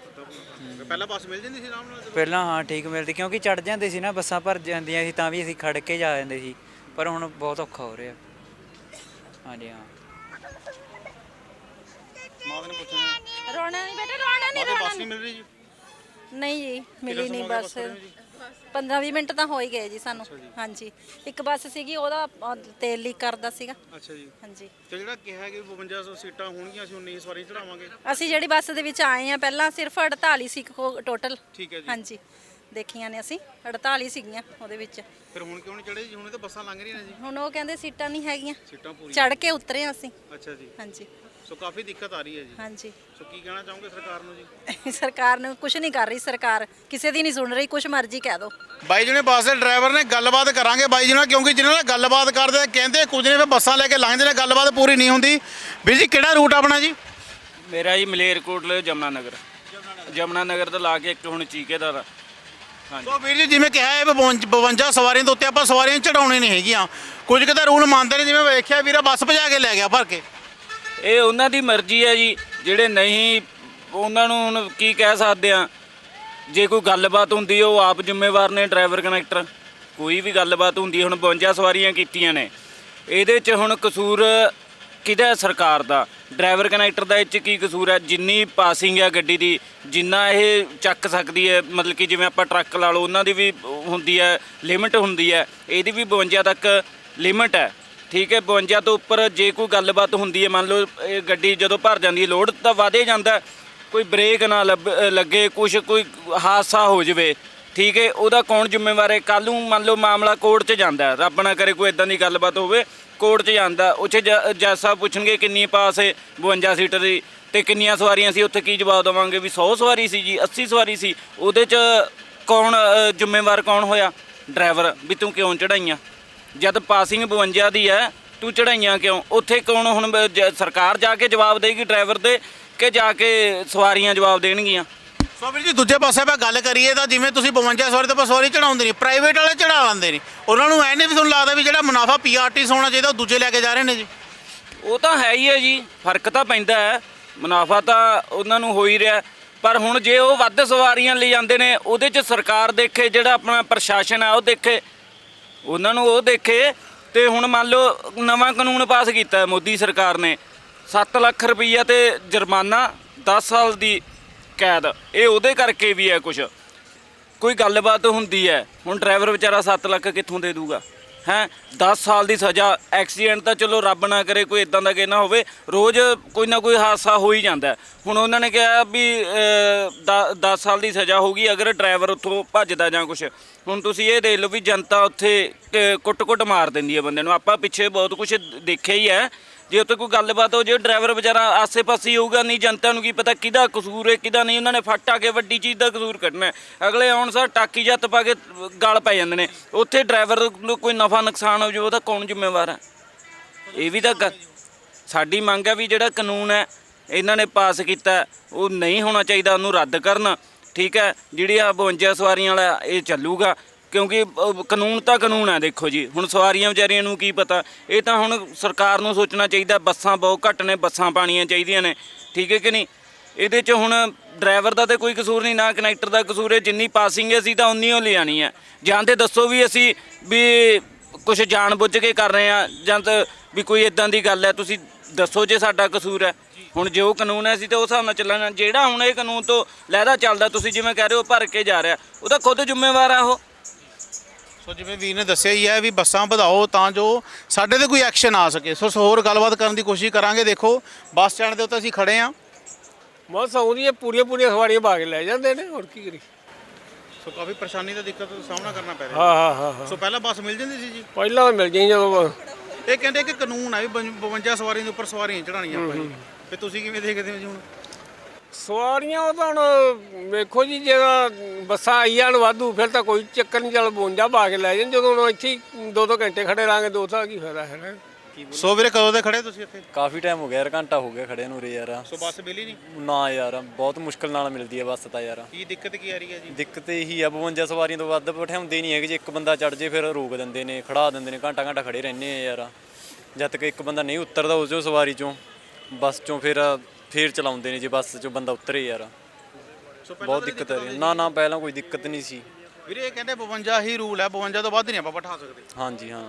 ਪਹਿਲਾਂ ਬੱਸ ਮਿਲ ਜਾਂਦੀ ਸੀ ਆਰਾਮ ਨਾਲ ਪਹਿਲਾਂ ਹਾਂ ਠੀਕ ਮਿਲਦੀ ਕਿਉਂਕਿ ਚੜ ਜਾਂਦੇ ਸੀ ਨਾ ਬੱਸਾਂ ਭਰ ਜਾਂਦੀਆਂ ਸੀ ਤਾਂ ਵੀ ਅਸੀਂ ਖੜ ਕੇ ਜਾ ਜਾਂਦੇ ਸੀ। ਪਰ ਹੁਣ ਬਹੁਤ ਔਖਾ ਹੋ ਰਿਹਾ। ਹਾਂਜੀ ਹਾਂ। ਮਾਂ ਨੇ ਪੁੱਛਿਆ ਰੋਣਾ ਨਹੀਂ ਬੇਟਾ ਰੋਣਾ ਨਹੀਂ ਰੋਣਾ ਬੱਸ ਨਹੀਂ ਮਿਲ ਰਹੀ ਜੀ? ਨਹੀਂ ਜੀ ਮਿਲੀ ਨਹੀਂ ਬੱਸ? 15-20 ਮਿੰਟ ਤਾਂ ਹੋ ਹੀ ਗਏ ਜੀ ਸਾਨੂੰ। ਹਾਂਜੀ। ਇੱਕ ਬੱਸ ਸੀਗੀ ਉਹਦਾ ਤੇਲ ਲੀਕ ਕਰਦਾ ਸੀਗਾ। ਅੱਛਾ ਜੀ। ਹਾਂਜੀ। ਤੇ ਜਿਹੜਾ ਕਿਹਾ ਕਿ 52 ਸੀਟਾਂ ਹੋਣਗੀਆਂ ਅਸੀਂ 19 ਸਵਾਰੀ ਚੜਾਵਾਂਗੇ। ਅਸੀਂ ਜਿਹੜੀ ਬੱਸ ਦੇ ਵਿੱਚ ਆਏ ਆ ਪਹਿਲਾਂ ਸਿਰਫ 48 ਸੀ ਟੋਟਲ ਠੀਕ ਹੈ ਜੀ। ਹਾਂਜੀ। ਦੇਖੀਆਂ ਨੇ ਅਸੀਂ 48 ਸੀਗੀਆਂ ਉਹਦੇ ਵਿੱਚ। ਫਿਰ ਹੁਣ ਕਿਉਂ ਨਹੀਂ ਚੜੇ ਜੀ? ਹੁਣ ਤਾਂ ਬੱਸਾਂ ਲੰਘ ਰਹੀਆਂ ਨੇ ਜੀ। ਹੁਣ ਉਹ ਕਹਿੰਦੇ ਸੀਟਾਂ ਨਹੀਂ ਹੈਗੀਆਂ। ਸੀਟਾਂ ਪੂਰੀਆਂ। ਚੜ ਕੇ ਉਤਰੇ ਅਸੀਂ। ਅੱਛਾ ਜੀ। ਹਾਂਜੀ। ਸੋ ਕਾਫੀ ਦਿੱਕਤ ਆ ਰਹੀ ਹੈ ਜੀ। ਹਾਂਜੀ। ਸੋ ਕੀ ਕਹਿਣਾ ਚਾਹੋਗੇ ਸਰਕਾਰ ਨੂੰ ਜੀ? ਸਰਕਾਰ ਨੂੰ ਕੁਝ ਨਹੀਂ ਕਰ ਰਹੀ ਸਰਕਾਰ ਕਿਸੇ ਦੀ ਨਹੀਂ ਸੁਣ ਰਹੀ ਕੁਝ ਮਰਜ਼ੀ ਕਹਿ ਦੋ। ਬਾਈ ਜੀ ਨੇ ਬੱਸ ਦੇ ਡਰਾਈਵਰ ਨੇ ਗੱਲਬਾਤ ਕਰਾਂਗੇ ਬਾਈ ਜੀ ਨਾਲ ਕਿਉਂਕਿ ਜਿਹਨਾਂ ਨਾਲ ਗੱਲਬਾਤ ਕਰਦੇ ਆ, ਕਹਿੰਦੇ ਕੁਝ ਨੇ ਫਿਰ ਬੱਸਾਂ ਲੈ ਕੇ ਲੰਘਦੇ ਨੇ ਗੱਲਬਾਤ ਪੂਰੀ ਨਹੀਂ ਹੁੰਦੀ। ਵੀਰ ਜੀ ਕਿਹੜਾ ਰੂਟ ਆਪਣਾ ਜੀ? ਮੇਰਾ ਜੀ ਮਲੇਰਕੋਟਲੇ ਜਮਨਾ ਨਗਰ ਜਮਨਾ ਨਗਰ ਤੋਂ ਲਾ ਕੇ ਇੱਕ ਹੁਣ ਚੀਕੇ ਦਾ ਸੋ ਵੀਰ ਜੀ ਜਿਵੇਂ ਕਿਹਾ ਹੈ 52 ਸਵਾਰੀਆਂ ਦੇ ਉੱਤੇ ਆਪਾਂ ਸਵਾਰੀਆਂ ਚੜਾਉਣੇ ਨਹੀਂ ਹੈਗੀਆਂ। ਕੁਝ ਕਿਤੇ ਰੂਲ ਮੰਨਦੇ ਨੇ ਜਿਵੇਂ ਵੇਖਿਆ ਵੀਰਾ ਬੱਸ ਭਜਾ ਕੇ ਲੈ ਗਿਆ ਭਰ ਕੇ। ਇਹ ਉਹਨਾਂ ਦੀ ਮਰਜ਼ੀ ਹੈ ਜੀ, ਜਿਹੜੇ ਨਹੀਂ, ਉਹਨਾਂ ਨੂੰ ਹੁਣ ਕੀ ਕਹਿ ਸਕਦੇ ਆ ਜੇ ਕੋਈ ਗੱਲਬਾਤ ਹੁੰਦੀ ਉਹ ਆਪ ਜ਼ਿੰਮੇਵਾਰ ਨੇ ਡਰਾਈਵਰ ਕਨੈਕਟਰ ਕੋਈ ਵੀ ਗੱਲਬਾਤ ਹੁੰਦੀ ਹੁਣ 52 ਸਵਾਰੀਆਂ ਕੀਤੀਆਂ ਨੇ। ਇਹਦੇ 'ਚ ਹੁਣ ਕਸੂਰ ਕਿਹਦਾ ਸਰਕਾਰ ਦਾ? ਡਰਾਈਵਰ ਕਨੈਕਟਰ ਦਾ ਇਹ 'ਚ ਕੀ ਕਸੂਰ ਹੈ? ਜਿੰਨੀ ਪਾਸਿੰਗ ਹੈ ਗੱਡੀ ਦੀ, ਜਿੰਨਾ ਇਹ ਚੱਕ ਸਕਦੀ ਹੈ, ਮਤਲਬ ਕਿ ਜਿਵੇਂ ਆਪਾਂ ਟਰੱਕ ਲਾ ਲਓ, ਉਹਨਾਂ ਦੀ ਵੀ ਹੁੰਦੀ ਹੈ ਲਿਮਿਟ ਹੁੰਦੀ ਹੈ। ਇਹਦੀ ਵੀ 52 ਤੱਕ ਲਿਮਟ ਹੈ। ਠੀਕ ਹੈ 52 ਤੋਂ ਉੱਪਰ ਜੇ ਕੋਈ ਗੱਲਬਾਤ ਹੁੰਦੀ ਹੈ ਮੰਨ ਲਓ ਇਹ ਗੱਡੀ ਜਦੋਂ ਭਰ ਜਾਂਦੀ ਹੈ ਲੋਡ ਤਾਂ ਵਧੇ ਜਾਂਦਾ ਹੈ। ਕੋਈ ਬ੍ਰੇਕ ਨਾ ਲੱਭ- ਲੱਗੇ ਕੁਛ ਕੋਈ ਹਾਦਸਾ ਹੋ ਜਾਵੇ ਠੀਕ ਹੈ ਉਹਦਾ ਕੌਣ ਜ਼ਿੰਮੇਵਾਰ ਹੈ ਕੱਲ ਨੂੰ ਮੰਨ ਲਓ ਮਾਮਲਾ ਕੋਰਟ 'ਚ ਜਾਂਦਾ ਹੈ, ਰੱਬ ਨਾ ਕਰੇ ਕੋਈ ਇਦਾਂ ਦੀ ਗੱਲਬਾਤ ਹੋਵੇ ਕੋਰਟ 'ਚ ਜਾਂਦਾ ਉੱਥੇ ਜ- ਜੱਜ ਸਾਹਿਬ ਪੁੱਛਣਗੇ ਕਿੰਨੀ ਪਾਸ ਹੈ 52 ਸੀਟਰ ਦੀ ਤੇ ਕਿੰਨੀਆਂ ਸਵਾਰੀਆਂ ਸੀ ਉੱਥੇ ਕੀ ਜਵਾਬ ਦੇਵਾਂਗੇ ਵੀ 100 ਸਵਾਰੀ ਸੀ ਜੀ 80 ਸਵਾਰੀ ਸੀ ਉਹਦੇ 'ਚ ਕੌਣ ਅ, ਜ਼ਿੰਮੇਵਾਰ ਕੌਣ ਹੋਇਆ ਡਰਾਈਵਰ ਵੀ ਤੂੰ ਕਿਉਂ ਚੜਾਈਆਂ ਜਦ ਪਾਸਿੰਗ 52 ਦੀ ਹੈ ਤੂੰ ਚੜਾਈਆਂ ਕਿਉਂ? ਉੱਥੇ ਕੌਣ ਹੁਣ ਬ- ਜ- ਸਰਕਾਰ ਜਾ ਕੇ ਜਵਾਬ ਦੇਗੀ ਡਰਾਈਵਰ ਦੇ ਕਿ ਜਾ ਕੇ ਸਵਾਰੀਆਂ ਜਵਾਬ ਦੇਣਗੀਆਂ? ਸੋ ਵੀਰ ਜੀ ਦੂਜੇ ਪਾਸੇ ਆਪਾਂ ਗੱਲ ਕਰੀਏ ਤਾਂ ਜਿਵੇਂ ਤੁਸੀਂ 52 ਸਵਾਰੀ ਤੇ ਆਪਾਂ ਸਵਾਰੀ ਚੜਾਉਂਦੇ ਨਹੀਂ ਪ੍ਰਾਈਵੇਟ ਵਾਲੇ ਚੜਾ ਲੈਂਦੇ ਨੇ ਉਹਨਾਂ ਨੂੰ ਐ ਨਹੀਂ ਵੀ ਤੁਹਾਨੂੰ ਲੱਗਦਾ ਵੀ ਜਿਹੜਾ ਮੁਨਾਫਾ ਪੀਆਰਟੀਸ ਹੋਣਾ ਚਾਹੀਦਾ ਉਹ ਦੂਜੇ ਲੈ ਕੇ ਜਾ ਰਹੇ ਨੇ ਜੀ। ਉਹ ਤਾਂ ਹੈ ਹੀ ਹੈ ਜੀ ਫ਼ਰਕ ਤਾਂ ਪੈਂਦਾ ਹੈ। ਮੁਨਾਫਾ ਤਾਂ ਉਹਨਾਂ ਨੂੰ ਹੋ ਹੀ ਰਿਹਾ ਪਰ ਹੁਣ ਜੇ ਉਹ ਵੱਧ ਸਵਾਰੀਆਂ ਲਈ ਜਾਂਦੇ ਨੇ ਉਹਦੇ 'ਚ ਸਰਕਾਰ ਦੇਖੇ ਜਿਹੜਾ ਆਪਣਾ ਪ੍ਰਸ਼ਾਸਨ ਹੈ ਉਹ ਦੇਖੇ ਉਹਨਾਂ ਨੂੰ ਉਹ ਦੇਖੇ ਤੇ ਹੁਣ ਮੰਨ ਲਓ ਨਵਾਂ ਕਾਨੂੰਨ ਪਾਸ ਕੀਤਾ ਹੈ ਮੋਦੀ ਸਰਕਾਰ ਨੇ। 7 ਲੱਖ ਰੁਪਈਆ ਤੇ ਜੁਰਮਾਨਾ 10 ਸਾਲ ਦੀ ਕੈਦ, ਇਹ ਉਹਦੇ ਕਰਕੇ ਵੀ ਹੈ ਕੁਝ ਕੋਈ ਗੱਲਬਾਤ ਹੁੰਦੀ ਹੈ। ਹੁਣ ਡਰਾਈਵਰ ਵਿਚਾਰਾ 7 ਲੱਖ ਕਿੱਥੋਂ ਦੇ ਦੂਗਾ? ਹੈ 10 ਸਾਲ ਦੀ ਸਜ਼ਾ ਐਕਸੀਡੈਂਟ ਤਾਂ ਚਲੋ ਰੱਬ ਨਾ ਕਰੇ ਕੋਈ ਇਦਾਂ ਦਾ ਕਿ ਨਾ ਹੋਵੇ ਰੋਜ਼ ਕੋਈ ਨਾ ਕੋਈ ਹਾਦਸਾ ਹੋ ਹੀ ਜਾਂਦਾ ਹੁਣ ਉਹਨਾਂ ਨੇ ਕਿਹਾ ਵੀ 10 ਸਾਲ ਦੀ ਸਜ਼ਾ ਹੋਗੀ ਅਗਰ ਡਰਾਈਵਰ ਉੱਥੋਂ ਭੱਜਦਾ ਜਾਂ ਕੁਝ ਹੁਣ ਤੁਸੀਂ ਇਹ ਦੇਖ ਲਓ ਵੀ ਜਨਤਾ ਉੱਥੇ ਅ, ਕੁੱਟ-ਕੁੱਟ ਮਾਰ ਦਿੰਦੀ ਹੈ ਬੰਦੇ ਨੂੰ। ਆਪਾਂ ਪਿੱਛੇ ਬਹੁਤ ਕੁਝ ਦੇਖਿਆ ਹੀ ਹੈ। ਜੇ ਉੱਥੇ ਕੋਈ ਗੱਲਬਾਤ ਹੋ ਜੇ, ਡਰਾਈਵਰ ਵਿਚਾਰਾ ਆਸੇ-ਪਾਸੇ ਹੋਊਗਾ, ਨਹੀਂ ਜਨਤਾ ਨੂੰ ਕੀ ਪਤਾ ਕਿਹਦਾ ਕਸੂਰ ਹੈ, ਕਿਹਦਾ ਨਹੀਂ, ਉਹਨਾਂ ਨੇ ਫੱਟ ਆ ਕੇ ਵੱਡੀ ਚੀਜ਼ ਦਾ ਕਸੂਰ ਕੱਢਣਾ ਅਗਲੇ ਆਉਣ ਸਾਰ ਟਾਕੀ ਜੱਤ ਪਾ ਕੇ ਗਾਲ ਪੈ ਜਾਂਦੇ ਨੇ। ਉੱਥੇ ਡਰਾਈਵਰ ਨੂੰ ਕੋਈ ਨਫਾ ਨੁਕਸਾਨ ਹੋ ਜਾਵੇ, ਉਹਦਾ ਕੌਣ ਜ਼ਿੰਮੇਵਾਰ ਹੈ? ਇਹ ਵੀ ਤਾਂ ਗੱਲ- ਸਾਡੀ ਮੰਗ ਹੈ ਵੀ ਜਿਹੜਾ ਕਾਨੂੰਨ ਹੈ, ਇਹਨਾਂ ਨੇ ਪਾਸ ਕੀਤਾ ਉਹ ਨਹੀਂ ਹੋਣਾ ਚਾਹੀਦਾ, ਉਹਨੂੰ ਰੱਦ ਕਰਨ। ਠੀਕ ਹੈ, ਜਿਹੜੀ ਆ 52 ਸਵਾਰੀਆਂ ਵਾਲਾ, ਇਹ ਚੱਲੂਗਾ। ਕਿਉਂਕਿ ਅਹ, ਕਾਨੂੰਨ ਤਾਂ ਕਾਨੂੰਨ ਹੈ ਦੇਖੋ ਜੀ। ਹੁਣ ਸਵਾਰੀਆਂ ਵਿਚਾਰੀਆਂ ਨੂੰ ਕੀ ਪਤਾ? ਇਹ ਤਾਂ ਹੁਣ ਸਰਕਾਰ ਨੂੰ ਸੋਚਣਾ ਚਾਹੀਦਾ ਬੱਸਾਂ ਬਹੁਤ ਘੱਟ ਨੇ ਬੱਸਾਂ ਪਾਣੀਆਂ ਚਾਹੀਦੀਆਂ ਨੇ। ਠੀਕ ਹੈ ਕਿ ਨਹੀਂ? ਇਹਦੇ 'ਚ ਹੁਣ ਡਰਾਈਵਰ ਦਾ ਤੇ ਕੋਈ ਕਸੂਰ ਨਹੀਂ ਨਾ ਕਨੈਕਟਰ ਦਾ ਕਸੂਰ ਹੈ। ਜਿੰਨੀ ਪਾਸਿੰਗ ਹੈ ਅਸੀਂ ਤਾਂ ਉਨੀ ਓ ਲਿਆਣੀ ਹੈ। ਜਾਂ ਤੇ ਦੱਸੋ ਵੀ ਅਸੀਂ ਵੀ ਕੁਝ ਜਾਣ ਬੁੱਝ ਕੇ ਕਰ ਰਹੇ ਆ ਜਾਂ ਤਾਂ ਵੀ ਕੋਈ ਇਦਾਂ ਦੀ ਗੱਲ ਹੈ। ਤੁਸੀਂ ਦੱਸੋ ਜੇ ਸਾਡਾ ਕਸੂਰ ਹੈ। ਹੁਣ ਜੇ ਉਹ ਕਾਨੂੰਨ ਹੈ ਅਸੀਂ ਤਾਂ ਉਸ ਹਿਸਾਬ ਨਾਲ ਚੱਲਣਾ ਜਿਹੜਾ ਹੁਣ ਇਹ ਕਾਨੂੰਨ ਤੋਂ ਲਹਿਦਾ ਚੱਲਦਾ ਤੁਸੀਂ ਜਿਵੇਂ ਕਹਿ ਰਹੇ ਹੋ ਭਰ ਕੇ ਜਾ ਰਿਹਾ ਉਹਦਾ ਖੁਦ ਜ਼ਿੰਮੇਵਾਰ ਆ ਉਹ। ਸੋ ਜਿਵੇਂ ਵੀਰ ਨੇ ਦੱਸਿਆ ਹੀ ਹੈ ਵੀ ਬੱਸਾਂ ਵਧਾਓ ਤਾਂ ਜੋ ਸਾਡੇ ਤੇ ਕੋਈ ਐਕਸ਼ਨ ਆ ਸਕੇ। ਸੋ ਹੋਰ ਗੱਲਬਾਤ ਕਰਨ ਦੀ ਕੋਸ਼ਿਸ਼ ਕਰਾਂਗੇ। ਦੇਖੋ ਬੱਸ ਸਟੈਂਡ ਦੇ ਉੱਤੇ ਅਸੀਂ ਖੜੇ ਆ। ਬਸ ਆਉਂਦੀਆਂ ਪੂਰੀਆਂ ਪੂਰੀਆਂ ਸਵਾਰੀਆਂ ਕੇ ਲੈ ਜਾਂਦੇ ਨੇ ਹੋਰ ਕੀ ਕਰੀ ਸੋ ਕਾਫੀ ਪਰੇਸ਼ਾਨੀ ਦਾ ਦਿੱਕਤ ਦਾ ਸਾਹਮਣਾ ਕਰਨਾ ਪੈ ਰਿਹਾ। ਹਾਂ ਹਾਂ ਹਾਂ ਹਾਂ। ਸੋ ਪਹਿਲਾਂ ਬੱਸ ਮਿਲ ਜਾਂਦੀ ਸੀ ਜੀ? ਪਹਿਲਾਂ ਮਿਲ ਜਾਈ ਜਦੋਂ ਇਹ ਕਹਿੰਦੇ ਕਿ ਕਾਨੂੰਨ ਹੈ ਵੀ 52 ਸਵਾਰੀਆਂ ਦੇ ਉੱਪਰ ਸਵਾਰੀਆਂ ਚੜਾਣੀਆਂ ਆਪਾਂ ਜੀ। ਤੇ ਤੁਸੀਂ ਕਿਵੇਂ ਦੇਖਦੇ ਹੋ ਜੀ ਹੁਣ? ਸਵਾਰੀਆਂ ਉਹ ਤਾਂ ਹੁਣ ਵੇਖੋ ਜੀ ਜਿਹੜਾ ਬੱਸਾਂ ਆਈ ਜਾਣ ਵਾਧੂ ਫਿਰ ਤਾਂ ਕੋਈ ਚੱਕਰ ਨਹੀਂ ਚੱਲ 52 ਪਾ ਕੇ ਲੈ ਜਾਣ। ਜਦੋਂ ਹੁਣ ਇੱਥੇ ਦੋ ਦੋ ਘੰਟੇ ਖੜੇ ਰਾਂਗੇ ਦੋ ਤਾਂ ਕੀ ਫਾਇਦਾ ਹੈ ਸੋ ਵੀਰੇ ਕਦੋਂ ਦੇ ਖੜੇ ਤੁਸੀਂ ਇੱਥੇ? ਕਾਫੀ ਟਾਈਮ ਹੋ ਗਿਆ ਯਾਰ ਘੰਟਾ ਹੋ ਗਿਆ ਖੜੇ ਨੂੰ ਰੇ ਯਾਰ। ਸੋ ਬੱਸ ਮਿਲੀ ਨਹੀਂ? ਨਾ ਯਾਰ ਬਹੁਤ ਮੁਸ਼ਕਲ ਨਾਲ ਮਿਲਦੀ ਹੈ ਬੱਸ ਤਾਂ ਯਾਰ। ਕੀ ਦਿੱਕਤ ਕੀ ਆ ਰਹੀ ਹੈ ਜੀ? ਦਿੱਕਤ ਇਹੀ ਆ 52 ਸਵਾਰੀਆਂ ਤੋਂ ਵੱਧ ਬਿਠਾਉਂਦੇ ਨਹੀਂ ਹੈਗੇ। ਜੇ ਇੱਕ ਬੰਦਾ ਚੜ ਜੇ ਫਿਰ ਰੋਕ ਦਿੰਦੇ ਨੇ ਖੜਾ ਦਿੰਦੇ ਨੇ ਘੰਟਾ ਘੰਟਾ ਖੜੇ ਰਹਿੰਦੇ ਆ ਯਾਰ। ਜਦ ਤੱਕ ਇੱਕ ਬੰਦਾ ਨਹੀਂ ਉਤਰਦਾ ਉਸ ਚੋਂ ਸਵਾਰੀ ਚੋਂ ਬੱਸ ਚੋਂ ਫਿਰ ਫੇਰ ਚਲਾਉਂਦੇ ਨੇ ਜੇ ਬੱਸ ਚੋਂ ਬੰਦਾ ਉਤਰੇ ਯਾਰ। ਬਹੁਤ ਦਿੱਕਤ ਆ ਰਹੀ ਹੈ। ਨਾ ਨਾ ਪਹਿਲਾਂ ਕੋਈ ਦਿੱਕਤ ਨਹੀਂ ਸੀ। ਵੀਰੇ ਇਹ ਕਹਿੰਦੇ 52 ਹੀ ਰੂਲ ਹੈ 52 ਤੋਂ ਵੱਧ ਨਹੀਂ ਆਪਾਂ ਬਿਠਾ ਸਕਦੇ। ਹਾਂਜੀ ਹਾਂ।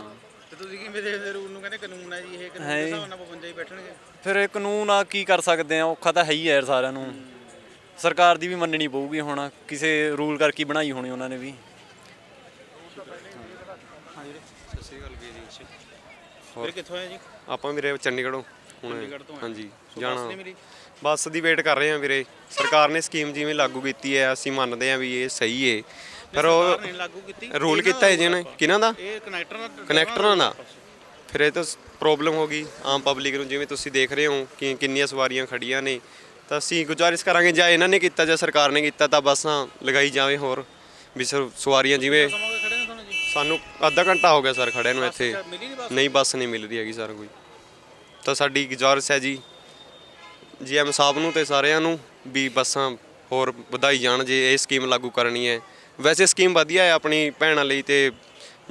ਤੇ ਤੁਸੀਂ ਕਿਵੇਂ ਦੇਖਦੇ ਰੂਲ ਨੂੰ ਕਹਿੰਦੇ ਕਾਨੂੰਨ ਹੈ ਜੀ ਇਹ ਕਾਨੂੰਨ ਹੈ ਦੇ ਜੀ। ਹਿਸਾਬ ਨਾਲ 52 ਹੀ ਬੈਠਣਗੇ। ਫਿਰ ਇਹ ਕਾਨੂੰਨ ਆ ਕੀ ਕਰ ਸਕਦੇ ਆ? ਔਖਾ ਤਾਂ ਹੈ ਹੀ ਆ ਯਾਰ ਸਾਰਿਆਂ ਨੂੰ। ਸਰਕਾਰ ਦੀ ਵੀ ਮੰਨਣੀ ਪਊਗੀ ਹੁਣ। ਕਿਸੇ ਰੂਲ ਕਰਕੇ ਹੀ ਬਣਾਈ ਹੋਣੀ ਉਹਨਾਂ ਨੇ ਵੀ। ਵੀਰੇ ਕਿੱਥੋਂ ਆਏ ਜੀ? ਆਪਾਂ ਵੀਰੇ ਚੰਡੀਗੜ੍ਹੋਂ। ਹੁਣ ਚੰਡੀਗੜ੍ਹ ਤੋਂ ਆਏ। ਹਾਂਜੀ ਸੋ ਬੱਸ ਜਾਣਾ ਨਹੀਂ ਮਿਲੀ ਬੱਸ ਦੀ ਵੇਟ ਕਰ ਰਹੇ ਹਾਂ ਵੀਰੇ। ਸਰਕਾਰ ਨੇ ਸਕੀਮ ਜਿਵੇਂ ਲਾਗੂ ਕੀਤੀ ਹੈ ਅਸੀਂ ਮੰਨਦੇ ਹਾਂ ਵੀ ਇਹ ਸਹੀ ਹੈ। ਪਰ ਉਹ ਸਰਕਾਰ ਨੇ ਲਾਗੂ ਕੀਤੀ। ਰੂਲ ਕੀਤਾ ਹੈ ਜਿਹਨੇ ਕਿਹਨਾਂ ਦਾ? ਇਹ ਕਨੈਕਟਰ ਦਾ ਕਨੈਕਟਰਾਂ ਦਾ। ਫਿਰ ਇਹ ਤਾਂ ਪ੍ਰੋਬਲਮ ਹੋ ਗਈ। ਆਮ ਪਬਲਿਕ ਨੂੰ ਜਿਵੇਂ ਤੁਸੀਂ ਦੇਖ ਰਹੇ ਹੋ ਕਿ ਕਿੰਨੀਆਂ ਸਵਾਰੀਆਂ ਖੜੀਆਂ ਨੇ। ਤਾਂ ਅਸੀਂ ਗੁਜ਼ਾਰਿਸ਼ ਕਰਾਂਗੇ ਜਾਂ ਇਹਨਾਂ ਨੇ ਕੀਤਾ ਜਾਂ ਸਰਕਾਰ ਨੇ ਕੀਤਾ ਤਾਂ ਬੱਸਾਂ ਲਗਾਈ ਜਾਵੇ ਹੋਰ। ਵੀ ਸਰ ਸਵਾਰੀਆਂ ਜਿਵੇਂ ਸਮਾਂ ਹੋ ਗਿਆ ਖੜੇ ਨੇ ਤੁਹਾਨੂੰ ਜੀ? ਸਾਨੂੰ ਅੱਧਾ ਘੰਟਾ ਹੋ ਗਿਆ ਸਰ ਖੜਿਆਂ ਨੂੰ ਇੱਥੇ। ਮਿਲੀ ਨਹੀਂ ਬੱਸ? ਨਹੀਂ ਬੱਸ ਨਹੀਂ ਮਿਲ ਰਹੀ ਹੈਗੀ ਸਰ ਕੋਈ। ਤਾਂ ਸਾਡੀ ਗੁਜ਼ਾਰਿਸ਼ ਹੈ ਜੀ। ਜੀਐਮ ਸਾਹਿਬ ਨੂੰ ਤੇ ਸਾਰਿਆਂ ਨੂੰ ਵੀ ਬੱਸਾਂ ਹੋਰ ਵਧਾਈ ਜਾਣ ਜੇ ਇਹ ਸਕੀਮ ਲਾਗੂ ਕਰਨੀ ਹੈ। ਵੈਸੇ ਸਕੀਮ ਵਧੀਆ ਹੈ ਆਪਣੀ ਭੈਣਾਂ ਲਈ ਤੇ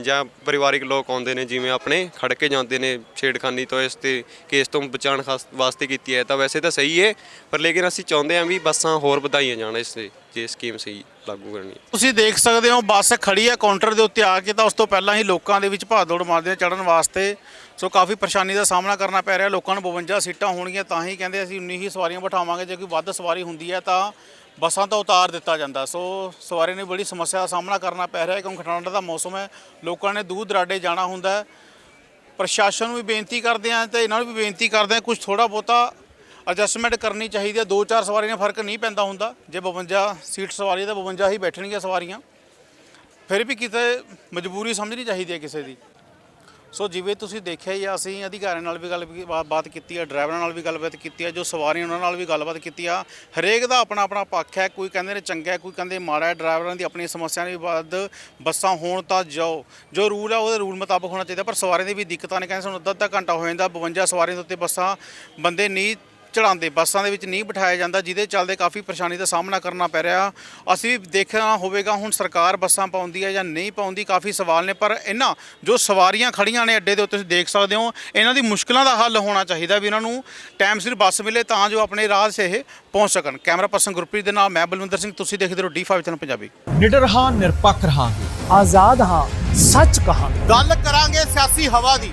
ਜਾਂ ਪਰਿਵਾਰਿਕ ਲੋਕ ਆਉਂਦੇ ਨੇ, ਜਿਵੇਂ ਆਪਣੇ ਖੜ ਕੇ ਜਾਂਦੇ ਨੇ ਛੇੜਖਾਨੀ ਤੋਂ, ਇਸ ਤੇ ਕੇਸ ਤੋਂ ਬਚਾਉਣ ਖਾਸ, ਵਾਸਤੇ ਕੀਤੀ ਹੈ, ਤਾਂ ਵੈਸੇ ਤਾਂ ਸਹੀ ਹੈ, ਪਰ ਲੇਕਿਨ ਅਸੀਂ ਚਾਹੁੰਦੇ ਹਾਂ ਵੀ ਬੱਸਾਂ ਹੋਰ ਵਧਾਈਆਂ ਜਾਣ ਇਸ ਤੇ, ਜੇ ਸਕੀਮ ਸਹੀ ਲਾਗੂ ਕਰਨੀ ਹੈ। ਤੁਸੀਂ ਦੇਖ ਸਕਦੇ ਹੋ, ਬੱਸ ਖੜੀ ਹੈ ਕਾਊਂਟਰ ਦੇ ਉੱਤੇ ਆ ਕੇ, ਤਾਂ ਉਸ ਤੋਂ ਪਹਿਲਾਂ ਹੀ ਲੋਕਾਂ ਦੇ ਵਿੱਚ ਭਾਦੌੜ ਮਾਰਦੇ ਆ ਚੜਨ ਵਾਸਤੇ। ਸੋ ਕਾਫੀ ਪਰੇਸ਼ਾਨੀ ਦਾ ਸਾਹਮਣਾ ਕਰਨਾ ਪੈ ਰਿਹਾ, ਲੋਕਾਂ ਨੂੰ 52 ਸੀਟਾਂ ਹੋਣਗੀਆਂ, ਤਾਂ ਹੀ ਕਹਿੰਦੇ ਅਸੀਂ 19 ਹੀ ਸਵਾਰੀਆਂ ਬਿਠਾਵਾਂਗੇ, ਜੇ ਕੋਈ ਵੱਧ ਸਵਾਰੀ ਹੁੰਦੀ ਹੈ ਤਾਂ ਬੱਸਾਂ ਤੋਂ ਉਤਾਰ ਦਿੱਤਾ ਜਾਂਦਾ। ਸੋ ਸਵਾਰੀ ਨੂੰ ਬੜੀ ਸਮੱਸਿਆ ਦਾ ਸਾਹਮਣਾ ਕਰਨਾ ਪੈ ਰਿਹਾ ਹੈ। ਕਿਉਂਕਿ ਠੰਡ ਦਾ ਮੌਸਮ ਹੈ। ਲੋਕਾਂ ਨੇ ਦੂਰ ਦਰਾਡੇ ਜਾਣਾ ਹੁੰਦਾ ਹੈ। ਪ੍ਰਸ਼ਾਸਨ ਨੂੰ ਵੀ ਬੇਨਤੀ ਕਰਦੇ ਆ ਤੇ ਇਹਨਾਂ ਨੂੰ ਵੀ ਬੇਨਤੀ ਕਰਦੇ ਆ ਕੁਝ ਥੋੜਾ ਬਹੁਤਾ ਐਡਜਸਟਮੈਂਟ ਕਰਨੀ ਚਾਹੀਦੀ ਹੈ। ਦੋ ਚਾਰ ਸਵਾਰੀਆਂ ਨਾਲ ਫ਼ਰਕ ਨਹੀਂ ਪੈਂਦਾ ਹੁੰਦਾ। ਜੇ 52 ਸੀਟ ਸਵਾਰੀ ਤਾਂ 52 ਹੀ ਬੈਠਣਗੀਆਂ ਸਵਾਰੀਆਂ। ਫਿਰ ਵੀ ਕਿਤੇ ਮਜਬੂਰੀ ਸਮਝਣੀ ਚਾਹੀਦੀ ਹੈ ਕਿਸੇ ਦੀ। ਸੋ ਜਿਵੇਂ ਤੁਸੀਂ ਦੇਖਿਆ ਹੀ ਆ, ਅਸੀਂ ਅਧਿਕਾਰੀਆਂ ਨਾਲ ਵੀ ਗੱਲ ਬਾਤ ਕੀਤੀ ਆ ਡਰਾਈਵਰਾਂ ਨਾਲ ਵੀ ਗੱਲਬਾਤ ਕੀਤੀ ਆ ਜੋ ਸਵਾਰੀਆਂ ਉਹਨਾਂ ਨਾਲ ਵੀ ਗੱਲਬਾਤ ਕੀਤੀ ਆ। ਹਰੇਕ ਦਾ ਆਪਣਾ ਆਪਣਾ ਪੱਖ ਹੈ ਕੋਈ ਕਹਿੰਦੇ ਨੇ ਚੰਗਾ ਹੈ ਕੋਈ ਕਹਿੰਦੇ ਮਾੜਾ ਹੈ ਡਰਾਈਵਰਾਂ ਦੀ ਆਪਣੀ ਸਮੱਸਿਆ ਨੇ ਵੀ ਵੱਧ ਬੱਸਾਂ ਹੋਣ ਤਾਂ ਜਾਓ। ਜੋ ਰੂਲ ਆ ਉਹਦੇ ਰੂਲ ਮੁਤਾਬਕ ਹੋਣਾ ਚਾਹੀਦਾ ਪਰ ਸਵਾਰੀਆਂ ਦੀ ਵੀ ਦਿੱਕਤਾਂ ਨੇ ਕਹਿੰਦੇ ਸਾਨੂੰ ਅੱਧਾ ਅੱਧਾ ਘੰਟਾ ਹੋ ਜਾਂਦਾ 52 ਸਵਾਰੀਆਂ ਦੇ ਉੱਤੇ ਬੱਸਾਂ ਬੰਦੇ ਨਹੀਂ ਚੜਾਉਂਦੇ ਬੱਸਾਂ ਦੇ ਵਿੱਚ ਨਹੀਂ ਬਿਠਾਇਆ ਜਾਂਦਾ ਜਿਹਦੇ ਚੱਲਦੇ ਕਾਫੀ ਪਰੇਸ਼ਾਨੀ ਦਾ ਸਾਹਮਣਾ ਕਰਨਾ ਪੈ ਰਿਹਾ। ਅਸੀਂ ਵੀ ਦੇਖਣਾ ਹੋਵੇਗਾ ਹੁਣ ਸਰਕਾਰ ਬੱਸਾਂ ਪਾਉਂਦੀ ਹੈ ਜਾਂ ਨਹੀਂ ਪਾਉਂਦੀ ਕਾਫੀ ਸਵਾਲ ਨੇ ਪਰ ਇਹਨਾਂ ਜੋ ਸਵਾਰੀਆਂ ਖੜੀਆਂ ਨੇ ਅੱਡੇ ਦੇ ਉੱਤੇ ਤੁਸੀਂ ਦੇਖ ਸਕਦੇ ਹੋ ਇਹਨਾਂ ਦੀ ਮੁਸ਼ਕਲਾਂ ਦਾ ਹੱਲ ਹੋਣਾ ਚਾਹੀਦਾ ਵੀ ਇਹਨਾਂ ਨੂੰ ਟਾਈਮ ਸਿਰ ਬੱਸ ਮਿਲੇ ਤਾਂ ਜੋ ਆਪਣੇ ਰਾਹ 'ਤੇ ਇਹ ਪਹੁੰਚ ਸਕਣ। ਕੈਮਰਾ ਪਰਸਨ ਗੁਰਪ੍ਰੀਤ ਦੇ ਨਾਲ ਮੈਂ ਬਲਵਿੰਦਰ ਸਿੰਘ ਤੁਸੀਂ ਦੇਖਦੇ ਰਹੋ D5 ਚੈਨਲ ਪੰਜਾਬੀ। ਨਿਡਰ ਹਾਂ ਨਿਰਪੱਖ ਰਹਾਂਗੇ। ਆਜ਼ਾਦ ਹਾਂ ਸੱਚ ਕਹਾਂਗੇ। ਗੱਲ ਕਰਾਂਗੇ ਸਿਆਸੀ ਹਵਾ ਦੀ।